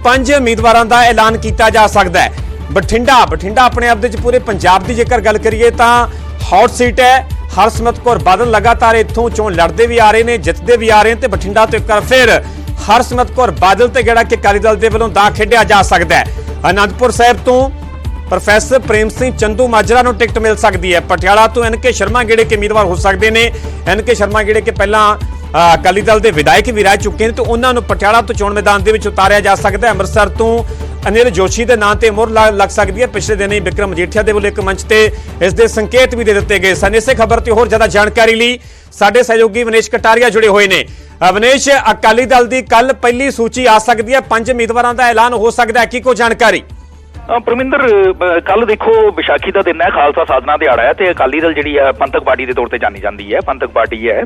ਪੰਜ ਉਮੀਦਵਾਰਾਂ ਦਾ ਐਲਾਨ ਕੀਤਾ ਜਾ ਸਕਦਾ ਹੈ। ਬਠਿੰਡਾ ਬਠਿੰਡਾ ਆਪਣੇ ਆਪ ਦੇ ਵਿੱਚ ਪੂਰੇ ਪੰਜਾਬ ਦੀ ਜੇਕਰ ਗੱਲ ਕਰੀਏ ਤਾਂ ਹੌਟ ਸੀਟ ਹੈ। ਹਰਸਿਮਰਤ ਕੌਰ ਬਾਦਲ ਲਗਾਤਾਰ ਇੱਥੋਂ ਚੋਣ ਲੜਦੇ ਵੀ ਆ ਰਹੇ ਨੇ, ਜਿੱਤਦੇ ਵੀ ਆ ਰਹੇ ਨੇ ਤੇ ਬਠਿੰਡਾ ਤੋਂ ਇੱਕ ਵਾਰ ਫਿਰ ਹਰਸਿਮਰਤ ਕੌਰ ਬਾਦਲ ਤੇ ਜਿਹੜਾ ਕਿ ਅਕਾਲੀ ਦਲ ਦੇ ਵੱਲੋਂ ਦਾ ਖੇਡਿਆ ਜਾ ਸਕਦਾ ਹੈ। ਅਨੰਦਪੁਰ ਸਾਹਿਬ ਤੋਂ ਪ੍ਰੋਫੈਸਰ ਪ੍ਰੇਮ ਸਿੰਘ ਚੰਦੂ ਮਾਜਰਾ ਨੂੰ ਟਿਕਟ ਮਿਲ ਸਕਦੀ ਹੈ। ਪਟਿਆਲਾ ਤੋਂ ਐਨ ਕੇ ਸ਼ਰਮਾ ਜਿਹੜੇ ਕਿ ਉਮੀਦਵਾਰ ਹੋ ਸਕਦੇ ਨੇ। ਐਨ ਕੇ ਸ਼ਰਮਾ ਜਿਹੜੇ ਕਿ ਪਹਿਲਾਂ ਅਕਾਲੀ ਦਲ ਦੇ ਵਿਧਾਇਕ ਵੀ ਰਹਿ ਚੁੱਕੇ ਨੇ ਤੇ ਉਹਨਾਂ ਨੂੰ ਪਟਿਆਲਾ ਤੋਂ ਚੋਣ ਮੈਦਾਨ ਦੇ ਵਿੱਚ ਉਤਾਰਿਆ ਜਾ ਸਕਦਾ ਹੈ। ਅੰਮ੍ਰਿਤਸਰ ਤੋਂ ਅਨਿਲ ਜੋਸ਼ੀ ਦੇ ਨਾਂ ਤੇ ਮੋਹਰ ਲਾ- ਲੱਗ ਸਕਦੀ ਹੈ। ਪਿਛਲੇ ਦਿਨ ਹੀ ਵਿਕਰਮ ਮਜੀਠੀਆ ਦੇ ਵੱਲੋਂ ਇੱਕ ਮੰਚ ਤੇ ਇਸ ਦੇ ਸੰਕੇਤ ਵੀ ਦੇ ਦਿੱਤੇ ਗਏ ਸਨ। ਇਸੇ ਖਬਰ ਤੇ ਹੋਰ ਜ਼ਿਆਦਾ ਜਾਣਕਾਰੀ ਲਈ ਸਾਡੇ ਸਹਿਯੋਗੀ ਵਿਨੇਸ਼ ਕਟਾਰੀਆ ਜੁੜੇ ਹੋਏ ਨੇ। ਵਿਨੇਸ਼, ਅਕਾਲੀ ਦਲ ਦੀ ਕੱਲ ਪਹਿਲੀ ਸੂਚੀ ਆ ਸਕਦੀ ਹੈ। ਪੰਜ ਉਮੀਦਵਾਰਾਂ ਦਾ ਐਲਾਨ ਹੋ ਸਕਦਾ ਹੈ। ਕੀ ਕੋ ਜਾਣਕਾਰੀ? ਪਰਮਿੰਦਰ ਕੱਲ ਦੇਖੋ ਵਿਸਾਖੀ ਦਾ ਦਿਨ ਹੈ ਖਾਲਸਾ ਸਾਧਨਾ ਦਿਹਾੜਾ ਹੈ ਤੇ ਅਕਾਲੀ ਦਲ ਜਿਹੜੀ ਹੈ ਪੰਥਕ ਪਾਰਟੀ ਦੇ ਤੌਰ ਤੇ ਜਾਣੀ ਜਾਂਦੀ ਹੈ ਪੰਥਕ ਪਾਰਟੀ ਹੈ।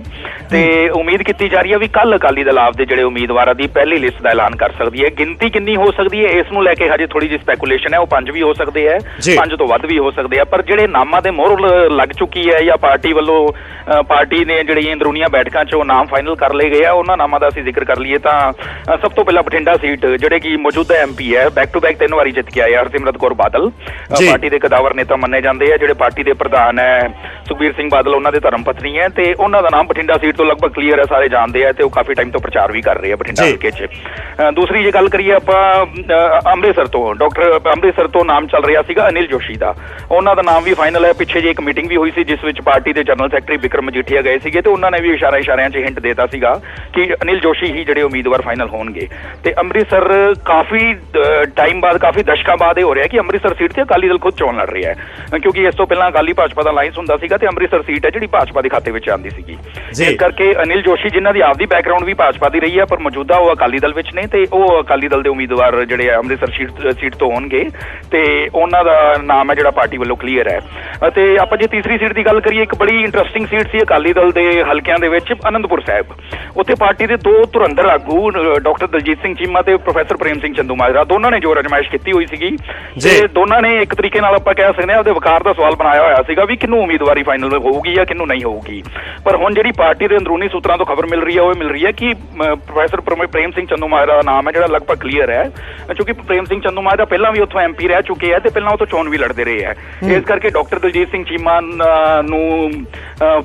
ਤੇ ਉਮੀਦ ਕੀਤੀ ਜਾ ਰਹੀ ਹੈ ਵੀ ਕੱਲ ਅਕਾਲੀ ਦਲ ਆਪਦੇ ਜਿਹੜੇ ਉਮੀਦਵਾਰਾਂ ਦੀ ਪਹਿਲੀ ਲਿਸਟ ਦਾ ਐਲਾਨ ਕਰ ਸਕਦੀ ਹੈ। ਗਿਣਤੀ ਕਿੰਨੀ ਹੋ ਸਕਦੀ ਹੈ ਇਸ ਨੂੰ ਲੈ ਕੇ ਹਜੇ ਥੋੜੀ ਜਿਹੀ ਸਪੈਕੂਲੇਸ਼ਨ ਹੈ। ਉਹ ਪੰਜ ਵੀ ਹੋ ਸਕਦੇ ਹੈ। ਪੰਜ ਤੋਂ ਵੱਧ ਵੀ ਹੋ ਸਕਦੇ ਆ ਪਰ ਜਿਹੜੇ ਨਾਮਾਂ ਦੇ ਮੋਹਰ ਲੱਗ ਚੁੱਕੀ ਹੈ ਜਾਂ ਪਾਰਟੀ ਵੱਲੋਂ ਪਾਰਟੀ ਨੇ ਜਿਹੜੀਆਂ ਅੰਦਰੂਨੀਆਂ ਬੈਠਕਾਂ 'ਚ ਉਹ ਨਾਮ ਫਾਈਨਲ ਕਰ ਲਏ ਗਏ ਆ ਉਹਨਾਂ ਨਾਮਾਂ ਦਾ ਅਸੀਂ ਜ਼ਿਕਰ ਕਰ ਲਈਏ ਤਾਂ ਸਭ ਤੋਂ ਪਹਿਲਾਂ ਬਠਿੰਡਾ ਸੀਟ ਜਿਹੜੇ ਕਿ ਮੌਜੂਦਾ ਐਮਪੀ ਹੈ ਬੈਕ ਟੂ ਬੈਕ ਤਿੰਨ ਵਾਰੀ ਜਿੱਤ ਕੇ ਆਏ ਆ ਹਰਸਿਮਰਤ ਕੌਰ ਬਾਦਲ। ਪਾਰਟੀ ਦੇ ਕਦਾਵਰ ਨੇਤਾ ਮੰਨੇ ਜਾਂਦੇ ਆ ਜਿਹੜੇ ਪਾਰਟੀ ਦੇ ਪ੍ਰਧਾਨ ਹੈ ਸੁਖਬੀਰ ਸਿੰਘ ਬਾਦਲ ਉਹਨਾਂ ਦੇ ਧਰਮ ਪਤਨੀ ਹੈ ਤੇ ਉਹਨਾਂ ਦਾ ਨਾਮ ਬਠਿੰਡਾ ਸੀਟ ਤੋਂ ਲਗਭਗ ਕਲੀਅਰ ਹੈ ਸਾਰੇ ਜਾਣਦੇ ਆ ਤੇ ਉਹ ਕਾਫੀ ਟਾਈਮ ਤੋਂ ਪ੍ਰਚਾਰ ਵੀ ਕਰ ਰਹੇ ਆ ਬਠਿੰਡਾ। ਹਲਕੇ 'ਚ ਦੂਸਰੀ ਜੇ ਗੱਲ ਕਰੀਏ ਆਪਾਂ ਅੰਮ੍ਰਿਤਸਰ ਤੋਂ ਡਾਕਟਰ ਅੰਮ੍ਰਿਤਸਰ ਤੋਂ ਨਾਮ ਚੱਲ ਰਿਹਾ ਸੀਗਾ ਅਨਿਲ ਜੋਸ਼ੀ ਦਾ ਉਹਨਾਂ ਦਾ ਨਾਮ ਵੀ ਫਾਈਨਲ ਹੈ ਪਿੱਛੇ ਜੇ ਇੱਕ ਮੀਟਿੰਗ ਵੀ ਹੋਈ ਸੀ ਜਿਸ ਵਿੱਚ ਪਾਰਟੀ ਦੇ ਜਨਰਲ ਸੈਕਟਰੀ ਵਿਕਰਮ ਮਜੀਠੀਆ ਗਏ ਸੀਗੇ ਤੇ ਉਹਨਾਂ ਨੇ ਵੀ ਇਸ਼ਾਰਾ ਇਸ਼ਾਰਿਆਂ 'ਚ ਹਿੰਟ ਦੇਤਾ ਸੀਗਾ ਕਿ ਅਨਿਲ ਜੋਸ਼ੀ ਹੀ ਜਿਹੜੇ ਉਮੀਦਵਾਰ ਫਾਈਨਲ ਹੋਣਗੇ ਤੇ ਅੰਮ੍ਰਿਤਸਰ ਕਾਫੀ ਟਾਈਮ ਬਾਅਦ ਕਾਫੀ ਦਸ਼ਕਾਂ ਬਾਅਦ ਇਹ ਹੋ ਰਿਹਾ ਕਿ ਅੰਮ੍ਰਿਤਸਰ ਸੀਟ ਤੇ ਅਕਾਲੀ ਦਲ ਖੁਦ ਚੋਣ ਲੜ ਰਿਹਾ ਹੈ ਕਿਉਂਕਿ ਇਸ ਤੋਂ ਪਹਿਲਾਂ ਅਕਾਲੀ ਭਾਜਪਾ ਦਾ ਅਲਾਈਅੰਸ ਹੁੰਦਾ ਸੀਗਾ ਤੇ ਅੰਮ੍ਰਿਤਸਰ ਸੀਟ ਹੈ ਜਿਹੜੀ ਭਾਜਪਾ ਦੇ ਖਾਤੇ ਵਿੱਚ ਆਉਂਦੀ ਸੀਗੀ। ਇਸ ਕਰਕੇ ਅਨਿਲ ਜੋਸ਼ੀ ਜਿਨ੍ਹਾਂ ਦੀ ਆਪਦੀ ਬੈਕਗ੍ਰਾਉਂਡ ਵੀ ਭਾਜਪਾ ਦੀ ਰਹੀ ਹੈ ਪਰ ਮੌਜੂਦਾ ਉਹ ਅਕਾਲੀ ਦਲ ਵਿੱਚ ਨੇ ਤੇ ਉਹ ਅਕਾਲੀ ਦਲ ਦੇ ਉਮੀਦਵਾਰ ਜਿਹੜੇ ਆ ਅੰਮ੍ਰਿਤਸਰ ਸੀਟ ਸੀਟ ਤੋਂ ਹੋਣਗੇ ਤੇ ਉਹਨਾਂ ਦਾ ਨਾਮ ਹੈ ਜਿਹੜਾ ਪਾਰਟੀ ਵੱਲੋਂ ਕਲੀਅਰ ਹੈ ਅਤੇ ਆਪਾਂ ਜੇ ਤੀਸਰੀ ਸੀਟ ਦੀ ਗੱਲ ਕਰੀਏ ਇੱਕ ਬੜੀ ਇੰਟਰਸਟਿੰਗ ਸੀਟ ਸੀ ਅਕਾਲੀ ਦਲ ਦੇ ਹਲਕਿਆਂ ਦੇ ਵਿੱਚ ਅਨੰਦਪੁਰ ਸਾਹਿਬ ਉੱਥੇ ਪਾਰਟੀ ਦੇ ਦੋ ਧੁਰੰਧਰ ਆਗੂ ਡਾਕਟਰ ਦਲਜੀਤ ਸਿੰਘ ਚੀਮਾ ਤੇ ਪ੍ਰੋਫੈਸਰ ਪ੍ਰੇਮ ਸਿੰਘ ਚੰਦੂਮਾਜਰਾ ਦੋਨਾਂ ਨੇ ਜੋ ਰਜਮਾਇਸ਼ ਕੀਤੀ ਹੋਈ ਸੀਗੀ। ਤੇ ਦੋਨਾਂ ਨੇ ਇੱਕ ਤਰੀਕੇ ਨਾਲ ਆਪਾਂ ਕਹਿ ਸਕਦੇ ਹਾਂ ਉਹਦੇ ਵਕਾਰ ਦਾ ਸਵਾਲ ਬਣਾਇਆ ਹੋਇਆ ਸੀਗਾ ਵੀ ਕਿਹਨੂੰ ਉਮੀਦਵਾਰੀ ਫਾਈਨਲ ਹੋਊਗੀ ਜਾਂ ਕਿਹਨੂੰ ਨਹੀਂ ਹੋਊਗੀ। ਪਰ ਹੁਣ ਜਿਹੜੀ ਪਾਰਟੀ ਦੇ ਅੰਦਰੂਨੀ ਸੂਤਰਾਂ ਤੋਂ ਖਬਰ ਮਿਲ ਰਹੀ ਹੈ ਉਹ ਮਿਲ ਰਹੀ ਹੈ ਕਿ ਪ੍ਰੋਫੈਸਰ ਪ੍ਰਮ- ਸਿੰਘ ਚੰਦੂਮਾਜਰਾ ਦਾ ਨਾਮ ਹੈ ਜਿਹੜਾ ਲਗਭਗ ਕਲੀਅਰ ਹੈ। ਕਿਉਂਕਿ ਪ੍ਰੇਮ ਸਿੰਘ ਚੰਦੂਮਾਜਰਾ ਪਹਿਲਾਂ ਵੀ ਉੱਥੋਂ ਐਮਪੀ ਰਹਿ ਚੁੱਕੇ ਹੈ ਤੇ ਪਹਿਲਾਂ ਉਹ ਤੋਂ ਚੋਣ ਵੀ ਲੜਦੇ ਰਹੇ ਹੈ। ਇਸ ਕਰਕੇ ਡਾਕਟਰ ਦਲਜੀਤ ਸਿੰਘ ਚੀਮਾ ਨੂੰ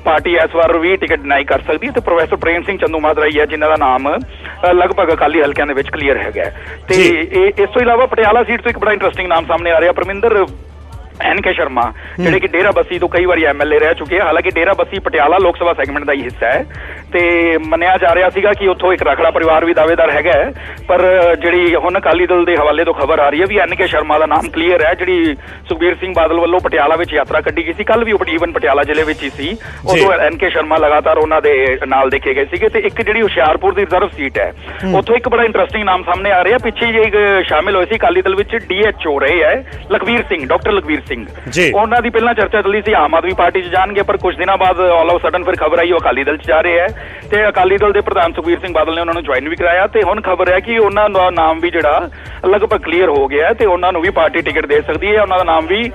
ਪਾਰਟੀ ਇਸ ਵਾਰ ਵੀ ਟਿਕਟ ਡਿਨਾਈ ਕਰ ਸਕਦੀ ਤੇ ਪ੍ਰੋਫੈਸਰ ਪ੍ਰੇਮ ਸਿੰਘ ਚੰਦੂਮਾਜਰਾ ਹੀ ਹੈ ਜਿਨ੍ਹਾਂ ਦਾ ਨਾਮ ਲਗਭਗ ਅਕਾਲੀ ਹਲਕਿਆਂ ਦੇ ਵਿੱਚ ਕਲੀਅਰ ਹੈਗਾ। ਤੇ। ਇਹ ਇਸ ਤੋਂ ਇਲਾਵਾ ਪਟਿਆਲਾ ਸੀਟ ਤੋਂ ਇੱਕ ਬੜਾ ਇੰਟਰਸਟਿੰਗ ਨਾਮ ਸਾਹਮਣੇ ਆ ਰਿਹਾ ਪਰਮਿੰਦਰ ਐਨ ਕੇ ਸ਼ਰਮਾ ਜਿਹੜੇ ਕਿ ਡੇਰਾ ਬੱਸੀ ਤੋਂ ਕਈ ਵਾਰੀ ਐਮਐਲਏ ਰਹਿ ਚੁੱਕੇ ਆ। ਹਾਲਾਂਕਿ ਡੇਰਾ ਬੱਸੀ ਪਟਿਆਲਾ ਲੋਕ ਸਭਾ ਸੈਗਮੈਂਟ ਦਾ ਹੀ ਹਿੱਸਾ ਹੈ ਤੇ ਮੰਨਿਆ ਜਾ ਰਿਹਾ ਸੀਗਾ ਕਿ ਉੱਥੋਂ ਇੱਕ ਰਖੜਾ ਪਰਿਵਾਰ ਵੀ ਦਾਅਵੇਦਾਰ ਹੈਗਾ ਹੈ, ਪਰ ਜਿਹੜੀ ਹੁਣ ਅਕਾਲੀ ਦਲ ਦੇ ਹਵਾਲੇ ਤੋਂ ਖਬਰ ਆ ਰਹੀ ਹੈ ਵੀ ਐਨ ਕੇ ਸ਼ਰਮਾ ਦਾ ਨਾਮ ਕਲੀਅਰ ਹੈ। ਜਿਹੜੀ ਸੁਖਬੀਰ ਸਿੰਘ ਬਾਦਲ ਵੱਲੋਂ ਪਟਿਆਲਾ ਵਿੱਚ ਯਾਤਰਾ ਕੱਢੀ ਗਈ ਸੀ। ਕੱਲ ਵੀ ਉਹ ਈਵਨ ਪਟਿਆਲਾ ਜ਼ਿਲ੍ਹੇ ਵਿੱਚ ਹੀ ਸੀ। ਉਦੋਂ ਐਨ ਕੇ ਸ਼ਰਮਾ ਲਗਾਤਾਰ ਉਹਨਾਂ ਦੇ ਨਾਲ ਦੇਖੇ ਗਏ ਸੀਗੇ ਤੇ ਇੱਕ ਜਿਹੜੀ ਹੁਸ਼ਿਆਰਪੁਰ ਦੀ ਰਿਜ਼ਰਵ ਸੀਟ ਹੈ ਉੱਥੋਂ ਇੱਕ ਬੜਾ ਇੰਟਰਸਟਿੰਗ ਨਾਮ ਸਾਹਮਣੇ ਆ ਰਿਹਾ। ਪਿੱਛੇ ਜੇ ਇੱਕ ਸ਼ਾਮਿਲ ਹੋਏ ਸੀ ਅਕਾਲੀ ਦਲ ਵਿੱਚ ਡੀਐਚਓ ਰਹੇ ਹੈ। ਲਖਵੀਰ ਸਿੰਘ ਡਾਕਟਰ ਲਖਵੀਰ ਸਿੰਘ। ਜੀ। ਉਹਨਾਂ ਦੀ ਪਹਿਲਾਂ ਚਰਚਾ ਚੱਲੀ ਸੀ ਆਮ ਆਦਮੀ ਪਾਰਟੀ 'ਚ ਜਾਣਗੇ ਪਰ ਕੁਝ ਦਿਨਾਂ ਬਾਅਦ ਆਲ ਆਫ ਸਡਨ ਫਿਰ ਖਬਰ ਆਈ ਉਹ ਅਕਾਲੀ ਦਲ 'ਚ ਜਾ ਰਹੇ ਹੈ ਤੇ ਅਕਾਲੀ ਦਲ ਦੇ ਪ੍ਰਧਾਨ ਸੁਖਬੀਰ ਸਿੰਘ ਬਾਦਲ ਨੇ ਉਹਨਾਂ ਨੂੰ ਜੁਆਇਨ ਵੀ ਕਰਾਇਆ ਤੇ ਹੁਣ ਖਬਰ ਹੈ ਕਿ ਉਹਨਾਂ ਦਾ ਨਾਮ ਵੀ ਜਿਹੜਾ ਲਗਭਗ ਕਲੀਅਰ ਹੋ ਗਿਆ ਤੇ ਉਹਨਾਂ ਨੂੰ ਵੀ ਪਾਰਟੀ ਟਿਕਟ ਦੇ ਸਕਦੀ ਹੈ। ਉਹਨਾਂ ਦਾ ਨਾਮ ਵੀ